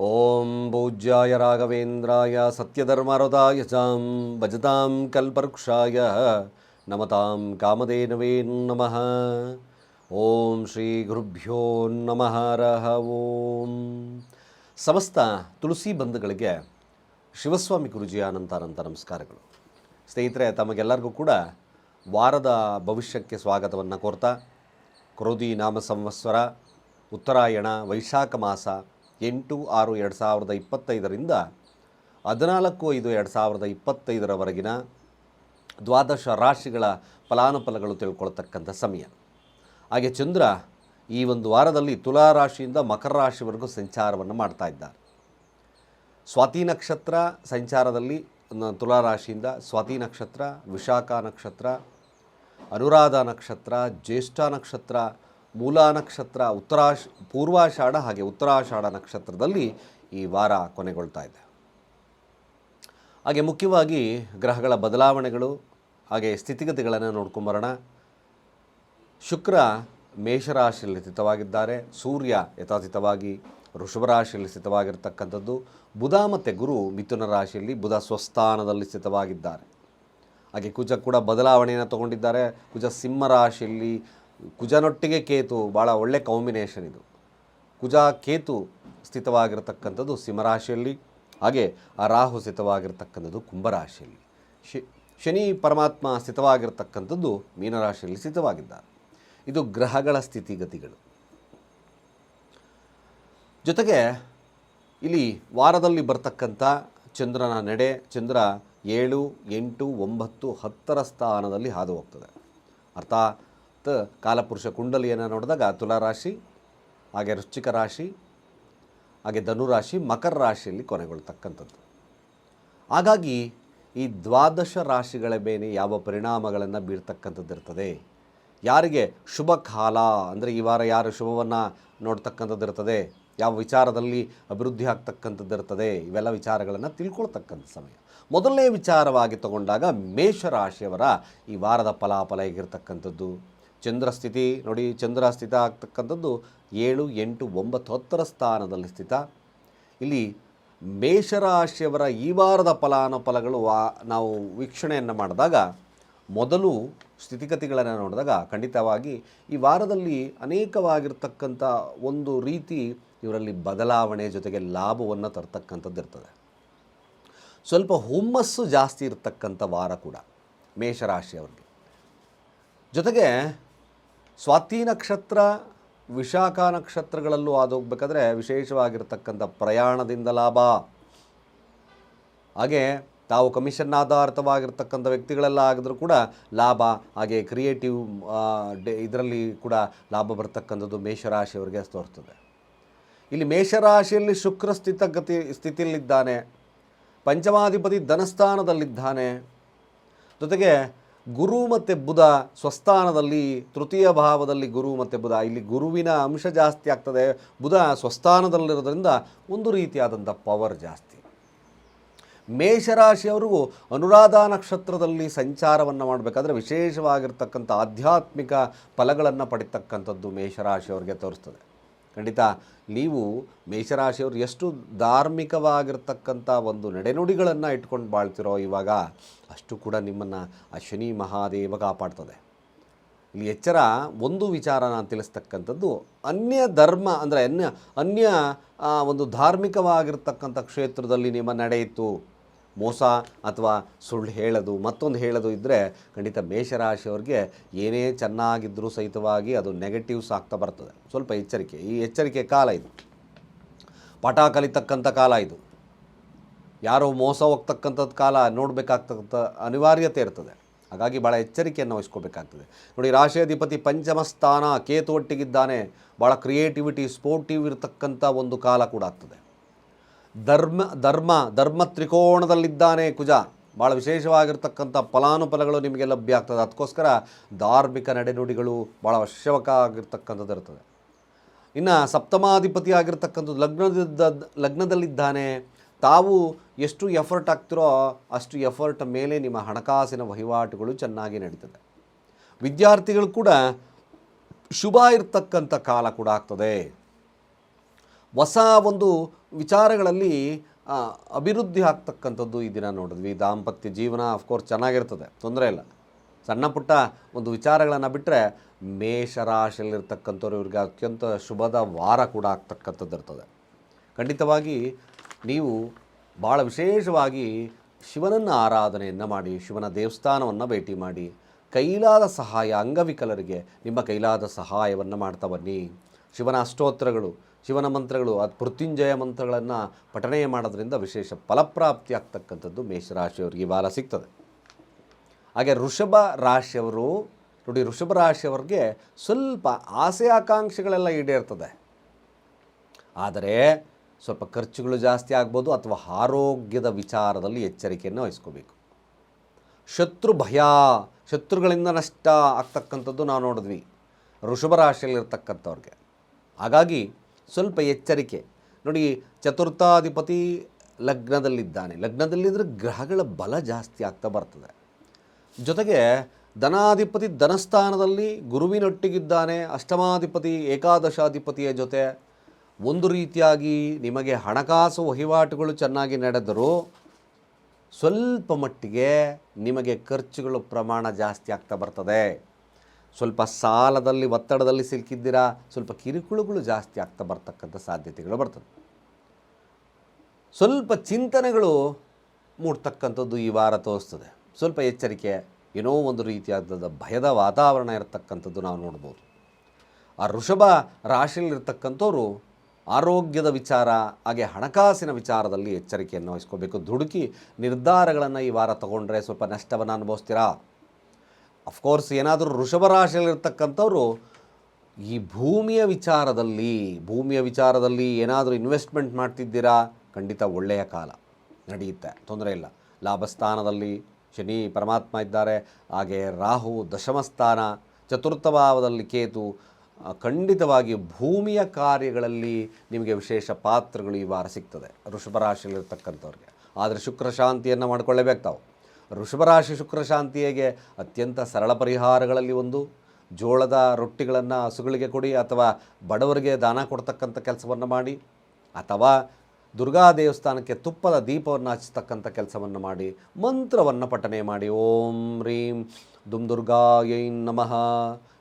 ಓಂ ಪೂಜ್ಯಾಯ ರಾಘವೇಂದ್ರಾಯ ಸತ್ಯಧರ್ಮರದಾಯ ಚಾಂ ಭಜತಾಂ ಕಲ್ಪರುಕ್ಷಾಯ ನಮತಾಂ ಕಾಮಧೇನವೇ ನಮಃ ಓಂ ಶ್ರೀ ಗುರುಭ್ಯೋ ನಮಃ ರಹ ಓಂ ಸಮಸ್ತ ತುಳಸಿ ಬಂಧುಗಳಿಗೆ ಶಿವಸ್ವಾಮಿ ಗುರುಜಿಯ ಅನಂತಾನಂತ ಅನಂತ ನಮಸ್ಕಾರಗಳು. ಸ್ನೇಹಿತರೆ, ತಮಗೆಲ್ಲರಿಗೂ ಕೂಡ ವಾರದ ಭವಿಷ್ಯಕ್ಕೆ ಸ್ವಾಗತವನ್ನು ಕೋರ್ತಾ, ಕ್ರೋಧಿ ನಾಮ ಸಂವತ್ಸರ, ಉತ್ತರಾಯಣ, ವೈಶಾಖ ಮಾಸ ಎಂಟು ಆರು ಎರಡು ಸಾವಿರದ ಇಪ್ಪತ್ತೈದರಿಂದ ಹದಿನಾಲ್ಕು ಐದು ಎರಡು ಸಾವಿರದ ಇಪ್ಪತ್ತೈದರವರೆಗಿನ ದ್ವಾದಶ ರಾಶಿಗಳ ಫಲಾನುಫಲಗಳು ತಿಳ್ಕೊಳ್ತಕ್ಕಂಥ ಸಮಯ. ಹಾಗೆ ಚಂದ್ರ ಈ ಒಂದು ವಾರದಲ್ಲಿ ತುಲಾ ರಾಶಿಯಿಂದ ಮಕರ ರಾಶಿವರೆಗೂ ಸಂಚಾರವನ್ನು ಮಾಡ್ತಾ ಇದ್ದಾರೆ. ಸ್ವಾತಿ ನಕ್ಷತ್ರ ಸಂಚಾರದಲ್ಲಿ ತುಲಾ ರಾಶಿಯಿಂದ ಸ್ವಾತಿ ನಕ್ಷತ್ರ, ವಿಶಾಖ ನಕ್ಷತ್ರ, ಅನುರಾಧ ನಕ್ಷತ್ರ, ಜ್ಯೇಷ್ಠ ನಕ್ಷತ್ರ ಮೂಲ ನಕ್ಷತ್ರ ಉತ್ತರಾಷ್ ಪೂರ್ವಾಷಾಢ ಹಾಗೆ ಉತ್ತರಾಷಾಢ ನಕ್ಷತ್ರದಲ್ಲಿ ಈ ವಾರ ಕೊನೆಗೊಳ್ತಾ ಇದೆ. ಹಾಗೆ ಮುಖ್ಯವಾಗಿ ಗ್ರಹಗಳ ಬದಲಾವಣೆಗಳು, ಹಾಗೆ ಸ್ಥಿತಿಗತಿಗಳನ್ನು ನೋಡ್ಕೊಂಬರೋಣ ಶುಕ್ರ ಮೇಷರಾಶಿಯಲ್ಲಿ ಸ್ಥಿತವಾಗಿದ್ದಾರೆ. ಸೂರ್ಯ ಯಥಾತೀತವಾಗಿ ಋಷಭ ರಾಶಿಯಲ್ಲಿ ಸ್ಥಿತವಾಗಿರ್ತಕ್ಕಂಥದ್ದು. ಬುಧ ಮತ್ತು ಗುರು ಮಿಥುನ ರಾಶಿಯಲ್ಲಿ ಬುಧ ಸ್ವಸ್ಥಾನದಲ್ಲಿ ಸ್ಥಿತವಾಗಿದ್ದಾರೆ. ಹಾಗೆ ಕುಜ ಕೂಡ ಬದಲಾವಣೆಯನ್ನು ತಗೊಂಡಿದ್ದಾರೆ. ಕುಜ ಸಿಂಹ ರಾಶಿಯಲ್ಲಿ ಕುಜನೊಟ್ಟಿಗೆ ಕೇತು ಭಾಳ ಒಳ್ಳೆ ಕಾಂಬಿನೇಷನ್ ಇದು. ಕುಜ ಕೇತು ಸ್ಥಿತವಾಗಿರತಕ್ಕಂಥದ್ದು ಸಿಂಹರಾಶಿಯಲ್ಲಿ, ಹಾಗೆ ಆ ರಾಹು ಸ್ಥಿತವಾಗಿರ್ತಕ್ಕಂಥದ್ದು ಕುಂಭರಾಶಿಯಲ್ಲಿ. ಶಿ, ಶನಿ ಪರಮಾತ್ಮ ಸ್ಥಿತವಾಗಿರ್ತಕ್ಕಂಥದ್ದು ಮೀನರಾಶಿಯಲ್ಲಿ ಸ್ಥಿತವಾಗಿದ್ದಾರೆ. ಇದು ಗ್ರಹಗಳ ಸ್ಥಿತಿಗತಿಗಳು. ಜೊತೆಗೆ ಇಲ್ಲಿ ವಾರದಲ್ಲಿ ಬರ್ತಕ್ಕಂಥ ಚಂದ್ರನ ನಡೆ, ಚಂದ್ರ ಏಳು, ಎಂಟು, ಒಂಬತ್ತು, ಹತ್ತರ ಸ್ಥಾನದಲ್ಲಿ ಹಾದು ಹೋಗ್ತದೆ. ಅರ್ಥಾತ್ ಕಾಲಪುರುಷ ಕುಂಡಲಿಯನ್ನು ನೋಡಿದಾಗ ತುಲಾರಾಶಿ ಹಾಗೆ ವೃಶ್ಚಿಕ ರಾಶಿ, ಹಾಗೆ ಧನುರಾಶಿ ಮಕರ ರಾಶಿಯಲ್ಲಿ ಕೊನೆಗೊಳ್ತಕ್ಕಂಥದ್ದು. ಹಾಗಾಗಿ ಈ ದ್ವಾದಶ ರಾಶಿಗಳ ಮೇಲೆ ಯಾವ ಪರಿಣಾಮಗಳನ್ನು ಬೀರ್ತಕ್ಕಂಥದ್ದು ಇರ್ತದೆ? ಯಾರಿಗೆ ಶುಭ ಕಾಲ ಅಂದರೆ ಈ ವಾರ ಯಾರು ಶುಭವನ್ನು ನೋಡ್ತಕ್ಕಂಥದ್ದು ಇರ್ತದೆ? ಯಾವ ವಿಚಾರದಲ್ಲಿ ಅಭಿವೃದ್ಧಿ ಆಗ್ತಕ್ಕಂಥದ್ದು ಇರ್ತದೆ? ಇವೆಲ್ಲ ವಿಚಾರಗಳನ್ನು ತಿಳ್ಕೊಳ್ತಕ್ಕಂಥ ಸಮಯ. ಮೊದಲನೇ ವಿಚಾರವಾಗಿ ತಗೊಂಡಾಗ ಮೇಷರಾಶಿಯವರ ಈ ವಾರದ ಫಲಾಫಲ ಹೇಗಿರ್ತಕ್ಕಂಥದ್ದು? ಚಂದ್ರ ಸ್ಥಿತಿ ನೋಡಿ ಚಂದ್ರ ಸ್ಥಿತ ಆಗ್ತಕ್ಕಂಥದ್ದು ಏಳು, ಎಂಟು, ಒಂಬತ್ತು, ಹತ್ತರ ಸ್ಥಾನದಲ್ಲಿ ಸ್ಥಿತ. ಇಲ್ಲಿ ಮೇಷರಾಶಿಯವರ ಈ ವಾರದ ಫಲಾನುಫಲಗಳು ನಾವು ವೀಕ್ಷಣೆಯನ್ನು ಮಾಡಿದಾಗ, ಮೊದಲು ಸ್ಥಿತಿಗತಿಗಳನ್ನು ನೋಡಿದಾಗ ಖಂಡಿತವಾಗಿ ಈ ವಾರದಲ್ಲಿ ಅನೇಕವಾಗಿರ್ತಕ್ಕಂಥ ಒಂದು ರೀತಿ ಇವರಲ್ಲಿ ಬದಲಾವಣೆ ಜೊತೆಗೆ ಲಾಭವನ್ನು ತರ್ತಕ್ಕಂಥದ್ದು ಇರ್ತದೆ. ಸ್ವಲ್ಪ ಹುಮ್ಮಸ್ಸು ಜಾಸ್ತಿ ಇರತಕ್ಕಂಥ ವಾರ ಕೂಡ ಮೇಷರಾಶಿಯವರಿಗೆ. ಜೊತೆಗೆ ಸ್ವಾತಿ ನಕ್ಷತ್ರ, ವಿಶಾಖ ನಕ್ಷತ್ರಗಳಲ್ಲೂ ಆದೋಗ್ಬೇಕಾದ್ರೆ ವಿಶೇಷವಾಗಿರ್ತಕ್ಕಂಥ ಪ್ರಯಾಣದಿಂದ ಲಾಭ. ಹಾಗೆ ತಾವು ಕಮಿಷನ್ ಆಧಾರಿತವಾಗಿರ್ತಕ್ಕಂಥ ವ್ಯಕ್ತಿಗಳೆಲ್ಲ ಆಗಿದ್ರೂ ಕೂಡ ಲಾಭ, ಹಾಗೆ ಕ್ರಿಯೇಟಿವ್ ಇದರಲ್ಲಿ ಕೂಡ ಲಾಭ ಬರ್ತಕ್ಕಂಥದ್ದು ಮೇಷರಾಶಿಯವರಿಗೆ ತೋರ್ತದೆ. ಇಲ್ಲಿ ಮೇಷರಾಶಿಯಲ್ಲಿ ಶುಕ್ರ ಸ್ಥಿತಗತಿ ಸ್ಥಿತಿಯಲ್ಲಿದ್ದಾನೆ. ಪಂಚಮಾಧಿಪತಿ ಧನಸ್ಥಾನದಲ್ಲಿದ್ದಾನೆ. ಜೊತೆಗೆ ಗುರು ಮತ್ತು ಬುಧ ಸ್ವಸ್ಥಾನದಲ್ಲಿ, ತೃತೀಯ ಭಾವದಲ್ಲಿ ಗುರು ಮತ್ತು ಬುಧ. ಇಲ್ಲಿ ಗುರುವಿನ ಅಂಶ ಜಾಸ್ತಿ ಆಗ್ತದೆ, ಬುಧ ಸ್ವಸ್ಥಾನದಲ್ಲಿರೋದ್ರಿಂದ ಒಂದು ರೀತಿಯಾದಂಥ ಪವರ್ ಜಾಸ್ತಿ. ಮೇಷರಾಶಿಯವರಿಗೂ ಅನುರಾಧ ನಕ್ಷತ್ರದಲ್ಲಿ ಸಂಚಾರವನ್ನು ಮಾಡಬೇಕಾದ್ರೆ ವಿಶೇಷವಾಗಿರ್ತಕ್ಕಂಥ ಆಧ್ಯಾತ್ಮಿಕ ಫಲಗಳನ್ನು ಪಡಿತಕ್ಕಂಥದ್ದು ಮೇಷರಾಶಿಯವರಿಗೆ ತೋರಿಸ್ತದೆ. ಖಂಡಿತ ನೀವು ಮೇಷರಾಶಿಯವರು ಎಷ್ಟು ಧಾರ್ಮಿಕವಾಗಿರ್ತಕ್ಕಂಥ ಒಂದು ನಡೆನುಡಿಗಳನ್ನು ಇಟ್ಕೊಂಡು ಬಾಳ್ತಿರೋ ಇವಾಗ ಅಷ್ಟು ಕೂಡ ನಿಮ್ಮನ್ನು ಆ ಮಹಾದೇವ ಕಾಪಾಡ್ತದೆ. ಇಲ್ಲಿ ಎಚ್ಚರ ಒಂದು ವಿಚಾರ ನಾನು ತಿಳಿಸ್ತಕ್ಕಂಥದ್ದು ಅನ್ಯ ಧರ್ಮ ಅಂದರೆ ಅನ್ಯ ಅನ್ಯ ಒಂದು ಧಾರ್ಮಿಕವಾಗಿರ್ತಕ್ಕಂಥ ಕ್ಷೇತ್ರದಲ್ಲಿ ನಿಮ್ಮ ನಡೆಯಿತು. ಮೋಸ ಅಥವಾ ಸುಳ್ಳು ಹೇಳೋದು, ಮತ್ತೊಂದು ಹೇಳೋದು ಇದ್ದರೆ ಖಂಡಿತ ಮೇಷರಾಶಿಯವ್ರಿಗೆ ಏನೇ ಚೆನ್ನಾಗಿದ್ದರೂ ಸಹಿತವಾಗಿ ಅದು ನೆಗೆಟಿವ್ಸ್ ಆಗ್ತಾ ಬರ್ತದೆ. ಸ್ವಲ್ಪ ಎಚ್ಚರಿಕೆ. ಈ ಎಚ್ಚರಿಕೆ ಕಾಲ ಇದು. ಪಟ ಕಲಿತಕ್ಕಂಥ ಕಾಲ ಇದು. ಯಾರೋ ಮೋಸ ಹೋಗ್ತಕ್ಕಂಥದ್ದು ಕಾಲ ನೋಡಬೇಕಾಗ್ತಕ್ಕಂಥ ಅನಿವಾರ್ಯತೆ ಇರ್ತದೆ. ಹಾಗಾಗಿ ಭಾಳ ಎಚ್ಚರಿಕೆಯನ್ನು ವಹಿಸ್ಕೋಬೇಕಾಗ್ತದೆ. ನೋಡಿ ರಾಶಿಯಾಧಿಪತಿ ಪಂಚಮ ಸ್ಥಾನ ಕೇತು ಒಟ್ಟಿಗಿದ್ದಾನೆ. ಭಾಳ ಕ್ರಿಯೇಟಿವಿಟಿ ಸ್ಪೋರ್ಟಿವ್ ಇರತಕ್ಕಂಥ ಒಂದು ಕಾಲ ಕೂಡ ಆಗ್ತದೆ. ಧರ್ಮ ಧರ್ಮ ಧರ್ಮ ತ್ರಿಕೋಣದಲ್ಲಿದ್ದಾನೆ ಕುಜ. ಭಾಳ ವಿಶೇಷವಾಗಿರ್ತಕ್ಕಂಥ ಫಲಾನುಫಲಗಳು ನಿಮಗೆ ಲಭ್ಯ ಆಗ್ತದೆ. ಅದಕ್ಕೋಸ್ಕರ ಧಾರ್ಮಿಕ ನಡೆನುಡಿಗಳು ಭಾಳ ಅವಶ್ಯಕ ಆಗಿರ್ತಕ್ಕಂಥದ್ದು ಇರ್ತದೆ. ಇನ್ನು ಸಪ್ತಮಾಧಿಪತಿ ಆಗಿರ್ತಕ್ಕಂಥದ್ದು ಲಗ್ನದ, ಲಗ್ನದಲ್ಲಿದ್ದಾನೆ. ತಾವು ಎಷ್ಟು ಎಫರ್ಟ್ ಆಗ್ತಿರೋ ಅಷ್ಟು ಎಫರ್ಟ್ ಮೇಲೆ ನಿಮ್ಮ ಹಣಕಾಸಿನ ವಹಿವಾಟುಗಳು ಚೆನ್ನಾಗಿ ನಡೀತದೆ. ವಿದ್ಯಾರ್ಥಿಗಳು ಕೂಡ ಶುಭ ಇರ್ತಕ್ಕಂಥ ಕಾಲ ಕೂಡ ಆಗ್ತದೆ. ಹೊಸ ಒಂದು ವಿಚಾರಗಳಲ್ಲಿ ಅಭಿವೃದ್ಧಿ ಆಗ್ತಕ್ಕಂಥದ್ದು ಈ ದಿನ ನೋಡಿದ್ವಿ. ದಾಂಪತ್ಯ ಜೀವನ ಅಫ್ಕೋರ್ಸ್ ಚೆನ್ನಾಗಿರ್ತದೆ, ತೊಂದರೆ ಇಲ್ಲ. ಸಣ್ಣ ಪುಟ್ಟ ಒಂದು ವಿಚಾರಗಳನ್ನು ಬಿಟ್ಟರೆ ಮೇಷರಾಶಿಯಲ್ಲಿರ್ತಕ್ಕಂಥವ್ರು ಇವ್ರಿಗೆ ಅತ್ಯಂತ ಶುಭದ ವಾರ ಕೂಡ ಆಗ್ತಕ್ಕಂಥದ್ದು ಇರ್ತದೆ. ಖಂಡಿತವಾಗಿ ನೀವು ಭಾಳ ವಿಶೇಷವಾಗಿ ಶಿವನನ್ನು ಆರಾಧನೆಯನ್ನು ಮಾಡಿ, ಶಿವನ ದೇವಸ್ಥಾನವನ್ನು ಭೇಟಿ ಮಾಡಿ, ಕೈಲಾದ ಸಹಾಯ ಅಂಗವಿಕಲರಿಗೆ ನಿಮ್ಮ ಕೈಲಾದ ಸಹಾಯವನ್ನು ಮಾಡ್ತಾ ಬನ್ನಿ. ಶಿವನ ಅಷ್ಟೋತ್ತರಗಳು ಶಿವನ ಮಂತ್ರಗಳು ಅದು ಮೃತ್ಯುಂಜಯ ಮಂತ್ರಗಳನ್ನು ಪಠಣೆ ಮಾಡೋದ್ರಿಂದ ವಿಶೇಷ ಫಲಪ್ರಾಪ್ತಿ ಆಗ್ತಕ್ಕಂಥದ್ದು ಮೇಷರಾಶಿಯವರಿಗೆ ಈ ವಾರ ಸಿಗ್ತದೆ. ಹಾಗೆ ಋಷಭ ರಾಶಿಯವರು, ನೋಡಿ ಋಷಭ ರಾಶಿಯವ್ರಿಗೆ ಸ್ವಲ್ಪ ಆಸೆ ಆಕಾಂಕ್ಷೆಗಳೆಲ್ಲ ಈಡೇರ್ತದೆ. ಆದರೆ ಸ್ವಲ್ಪ ಖರ್ಚುಗಳು ಜಾಸ್ತಿ ಆಗ್ಬೋದು ಅಥವಾ ಆರೋಗ್ಯದ ವಿಚಾರದಲ್ಲಿ ಎಚ್ಚರಿಕೆಯನ್ನು ವಹಿಸ್ಕೋಬೇಕು. ಶತ್ರು ಭಯ, ಶತ್ರುಗಳಿಂದ ನಷ್ಟ ಆಗ್ತಕ್ಕಂಥದ್ದು ನಾವು ನೋಡಿದ್ವಿ ಋಷಭ ರಾಶಿಯಲ್ಲಿರ್ತಕ್ಕಂಥವ್ರಿಗೆ. ಹಾಗಾಗಿ ಸ್ವಲ್ಪ ಎಚ್ಚರಿಕೆ. ನೋಡಿ, ಚತುರ್ಥಾಧಿಪತಿ ಲಗ್ನದಲ್ಲಿದ್ದಾನೆ. ಲಗ್ನದಲ್ಲಿದ್ದರೆ ಗ್ರಹಗಳ ಬಲ ಜಾಸ್ತಿ ಆಗ್ತಾ ಬರ್ತದೆ. ಜೊತೆಗೆ ಧನಾಧಿಪತಿ ಧನಸ್ಥಾನದಲ್ಲಿ ಗುರುವಿನೊಟ್ಟಿಗಿದ್ದಾನೆ, ಅಷ್ಟಮಾಧಿಪತಿ, ಏಕಾದಶಾಧಿಪತಿಯ ಜೊತೆ. ಒಂದು ರೀತಿಯಾಗಿ ನಿಮಗೆ ಹಣಕಾಸು ವಹಿವಾಟುಗಳು ಚೆನ್ನಾಗಿ ನಡೆದರೂ ಸ್ವಲ್ಪ ಮಟ್ಟಿಗೆ ನಿಮಗೆ ಖರ್ಚುಗಳು ಪ್ರಮಾಣ ಜಾಸ್ತಿ ಆಗ್ತಾ ಬರ್ತದೆ. ಸ್ವಲ್ಪ ಸಾಲದಲ್ಲಿ, ಒತ್ತಡದಲ್ಲಿ ಸಿಲುಕಿದ್ದೀರಾ? ಸ್ವಲ್ಪ ಕಿರುಕುಳಗಳು ಜಾಸ್ತಿ ಆಗ್ತಾ ಬರ್ತಕ್ಕಂಥ ಸಾಧ್ಯತೆಗಳು ಬರ್ತದೆ. ಸ್ವಲ್ಪ ಚಿಂತನೆಗಳು ಮೂಡ್ತಕ್ಕಂಥದ್ದು ಈ ವಾರ ತೋರಿಸ್ತದೆ. ಸ್ವಲ್ಪ ಎಚ್ಚರಿಕೆ, ಏನೋ ಒಂದು ರೀತಿಯಾದ ಭಯದ ವಾತಾವರಣ ಇರತಕ್ಕಂಥದ್ದು ನಾವು ನೋಡ್ಬೋದು. ಆ ಋಷಭ ರಾಶಿಯಲ್ಲಿರ್ತಕ್ಕಂಥವ್ರು ಆರೋಗ್ಯದ ವಿಚಾರ, ಹಾಗೆ ಹಣಕಾಸಿನ ವಿಚಾರದಲ್ಲಿ ಎಚ್ಚರಿಕೆಯನ್ನು ವಹಿಸ್ಕೋಬೇಕು. ದುಡುಕಿ ನಿರ್ಧಾರಗಳನ್ನು ಈ ವಾರ ತಗೊಂಡ್ರೆ ಸ್ವಲ್ಪ ನಷ್ಟವನ್ನು ಅನುಭವಿಸ್ತೀರಾ? ಅಫ್ಕೋರ್ಸ್ ಏನಾದರೂ ಋಷಭ ರಾಶಿಯಲ್ಲಿರ್ತಕ್ಕಂಥವ್ರು ಈ ಭೂಮಿಯ ವಿಚಾರದಲ್ಲಿ ಭೂಮಿಯ ವಿಚಾರದಲ್ಲಿ ಏನಾದರೂ ಇನ್ವೆಸ್ಟ್ಮೆಂಟ್ ಮಾಡ್ತಿದ್ದೀರಾ? ಖಂಡಿತ ಒಳ್ಳೆಯ ಕಾಲ ನಡೆಯುತ್ತೆ. ತೊಂದರೆ ಇಲ್ಲ. ಲಾಭಸ್ಥಾನದಲ್ಲಿ ಶನಿ ಪರಮಾತ್ಮ ಇದ್ದಾರೆ. ಹಾಗೆ ರಾಹು ದಶಮಸ್ಥಾನ ಚತುರ್ಥ ಭಾವದಲ್ಲಿ ಕೇತು ಖಂಡಿತವಾಗಿ ಭೂಮಿಯ ಕಾರ್ಯಗಳಲ್ಲಿ ನಿಮಗೆ ವಿಶೇಷ ಪಾತ್ರಗಳು ಈ ವಾರ ಸಿಗ್ತದೆ ವೃಷಭ ರಾಶಿಯಲ್ಲಿರ್ತಕ್ಕಂಥವ್ರಿಗೆ. ಆದರೆ ಶುಕ್ರ ಶಾಂತಿಯನ್ನು ಮಾಡ್ಕೊಳ್ಳೇಬೇಕು ತಾವು. ವೃಷಭ ರಾಶಿ ಶುಕ್ರ ಶಾಂತಿಗೆ ಅತ್ಯಂತ ಸರಳ ಪರಿಹಾರಗಳಲ್ಲಿ ಒಂದು. ಜೋಳದ ರೊಟ್ಟಿಗಳನ್ನು ಹಸುಗಳಿಗೆ ಕೊಡಿ ಅಥವಾ ಬಡವರಿಗೆ ದಾನ ಕೊಡ್ತಕ್ಕಂಥ ಕೆಲಸವನ್ನು ಮಾಡಿ. ಅಥವಾ ದುರ್ಗಾ ದೇವಸ್ಥಾನಕ್ಕೆ ತುಪ್ಪದ ದೀಪವನ್ನು ಹಚ್ಚತಕ್ಕಂಥ ಕೆಲಸವನ್ನು ಮಾಡಿ. ಮಂತ್ರವನ್ನು ಪಠನೆ ಮಾಡಿ. ಓಂ ರೀಂ ದುಮ್ ದುರ್ಗಾಯೈ ನಮಃ.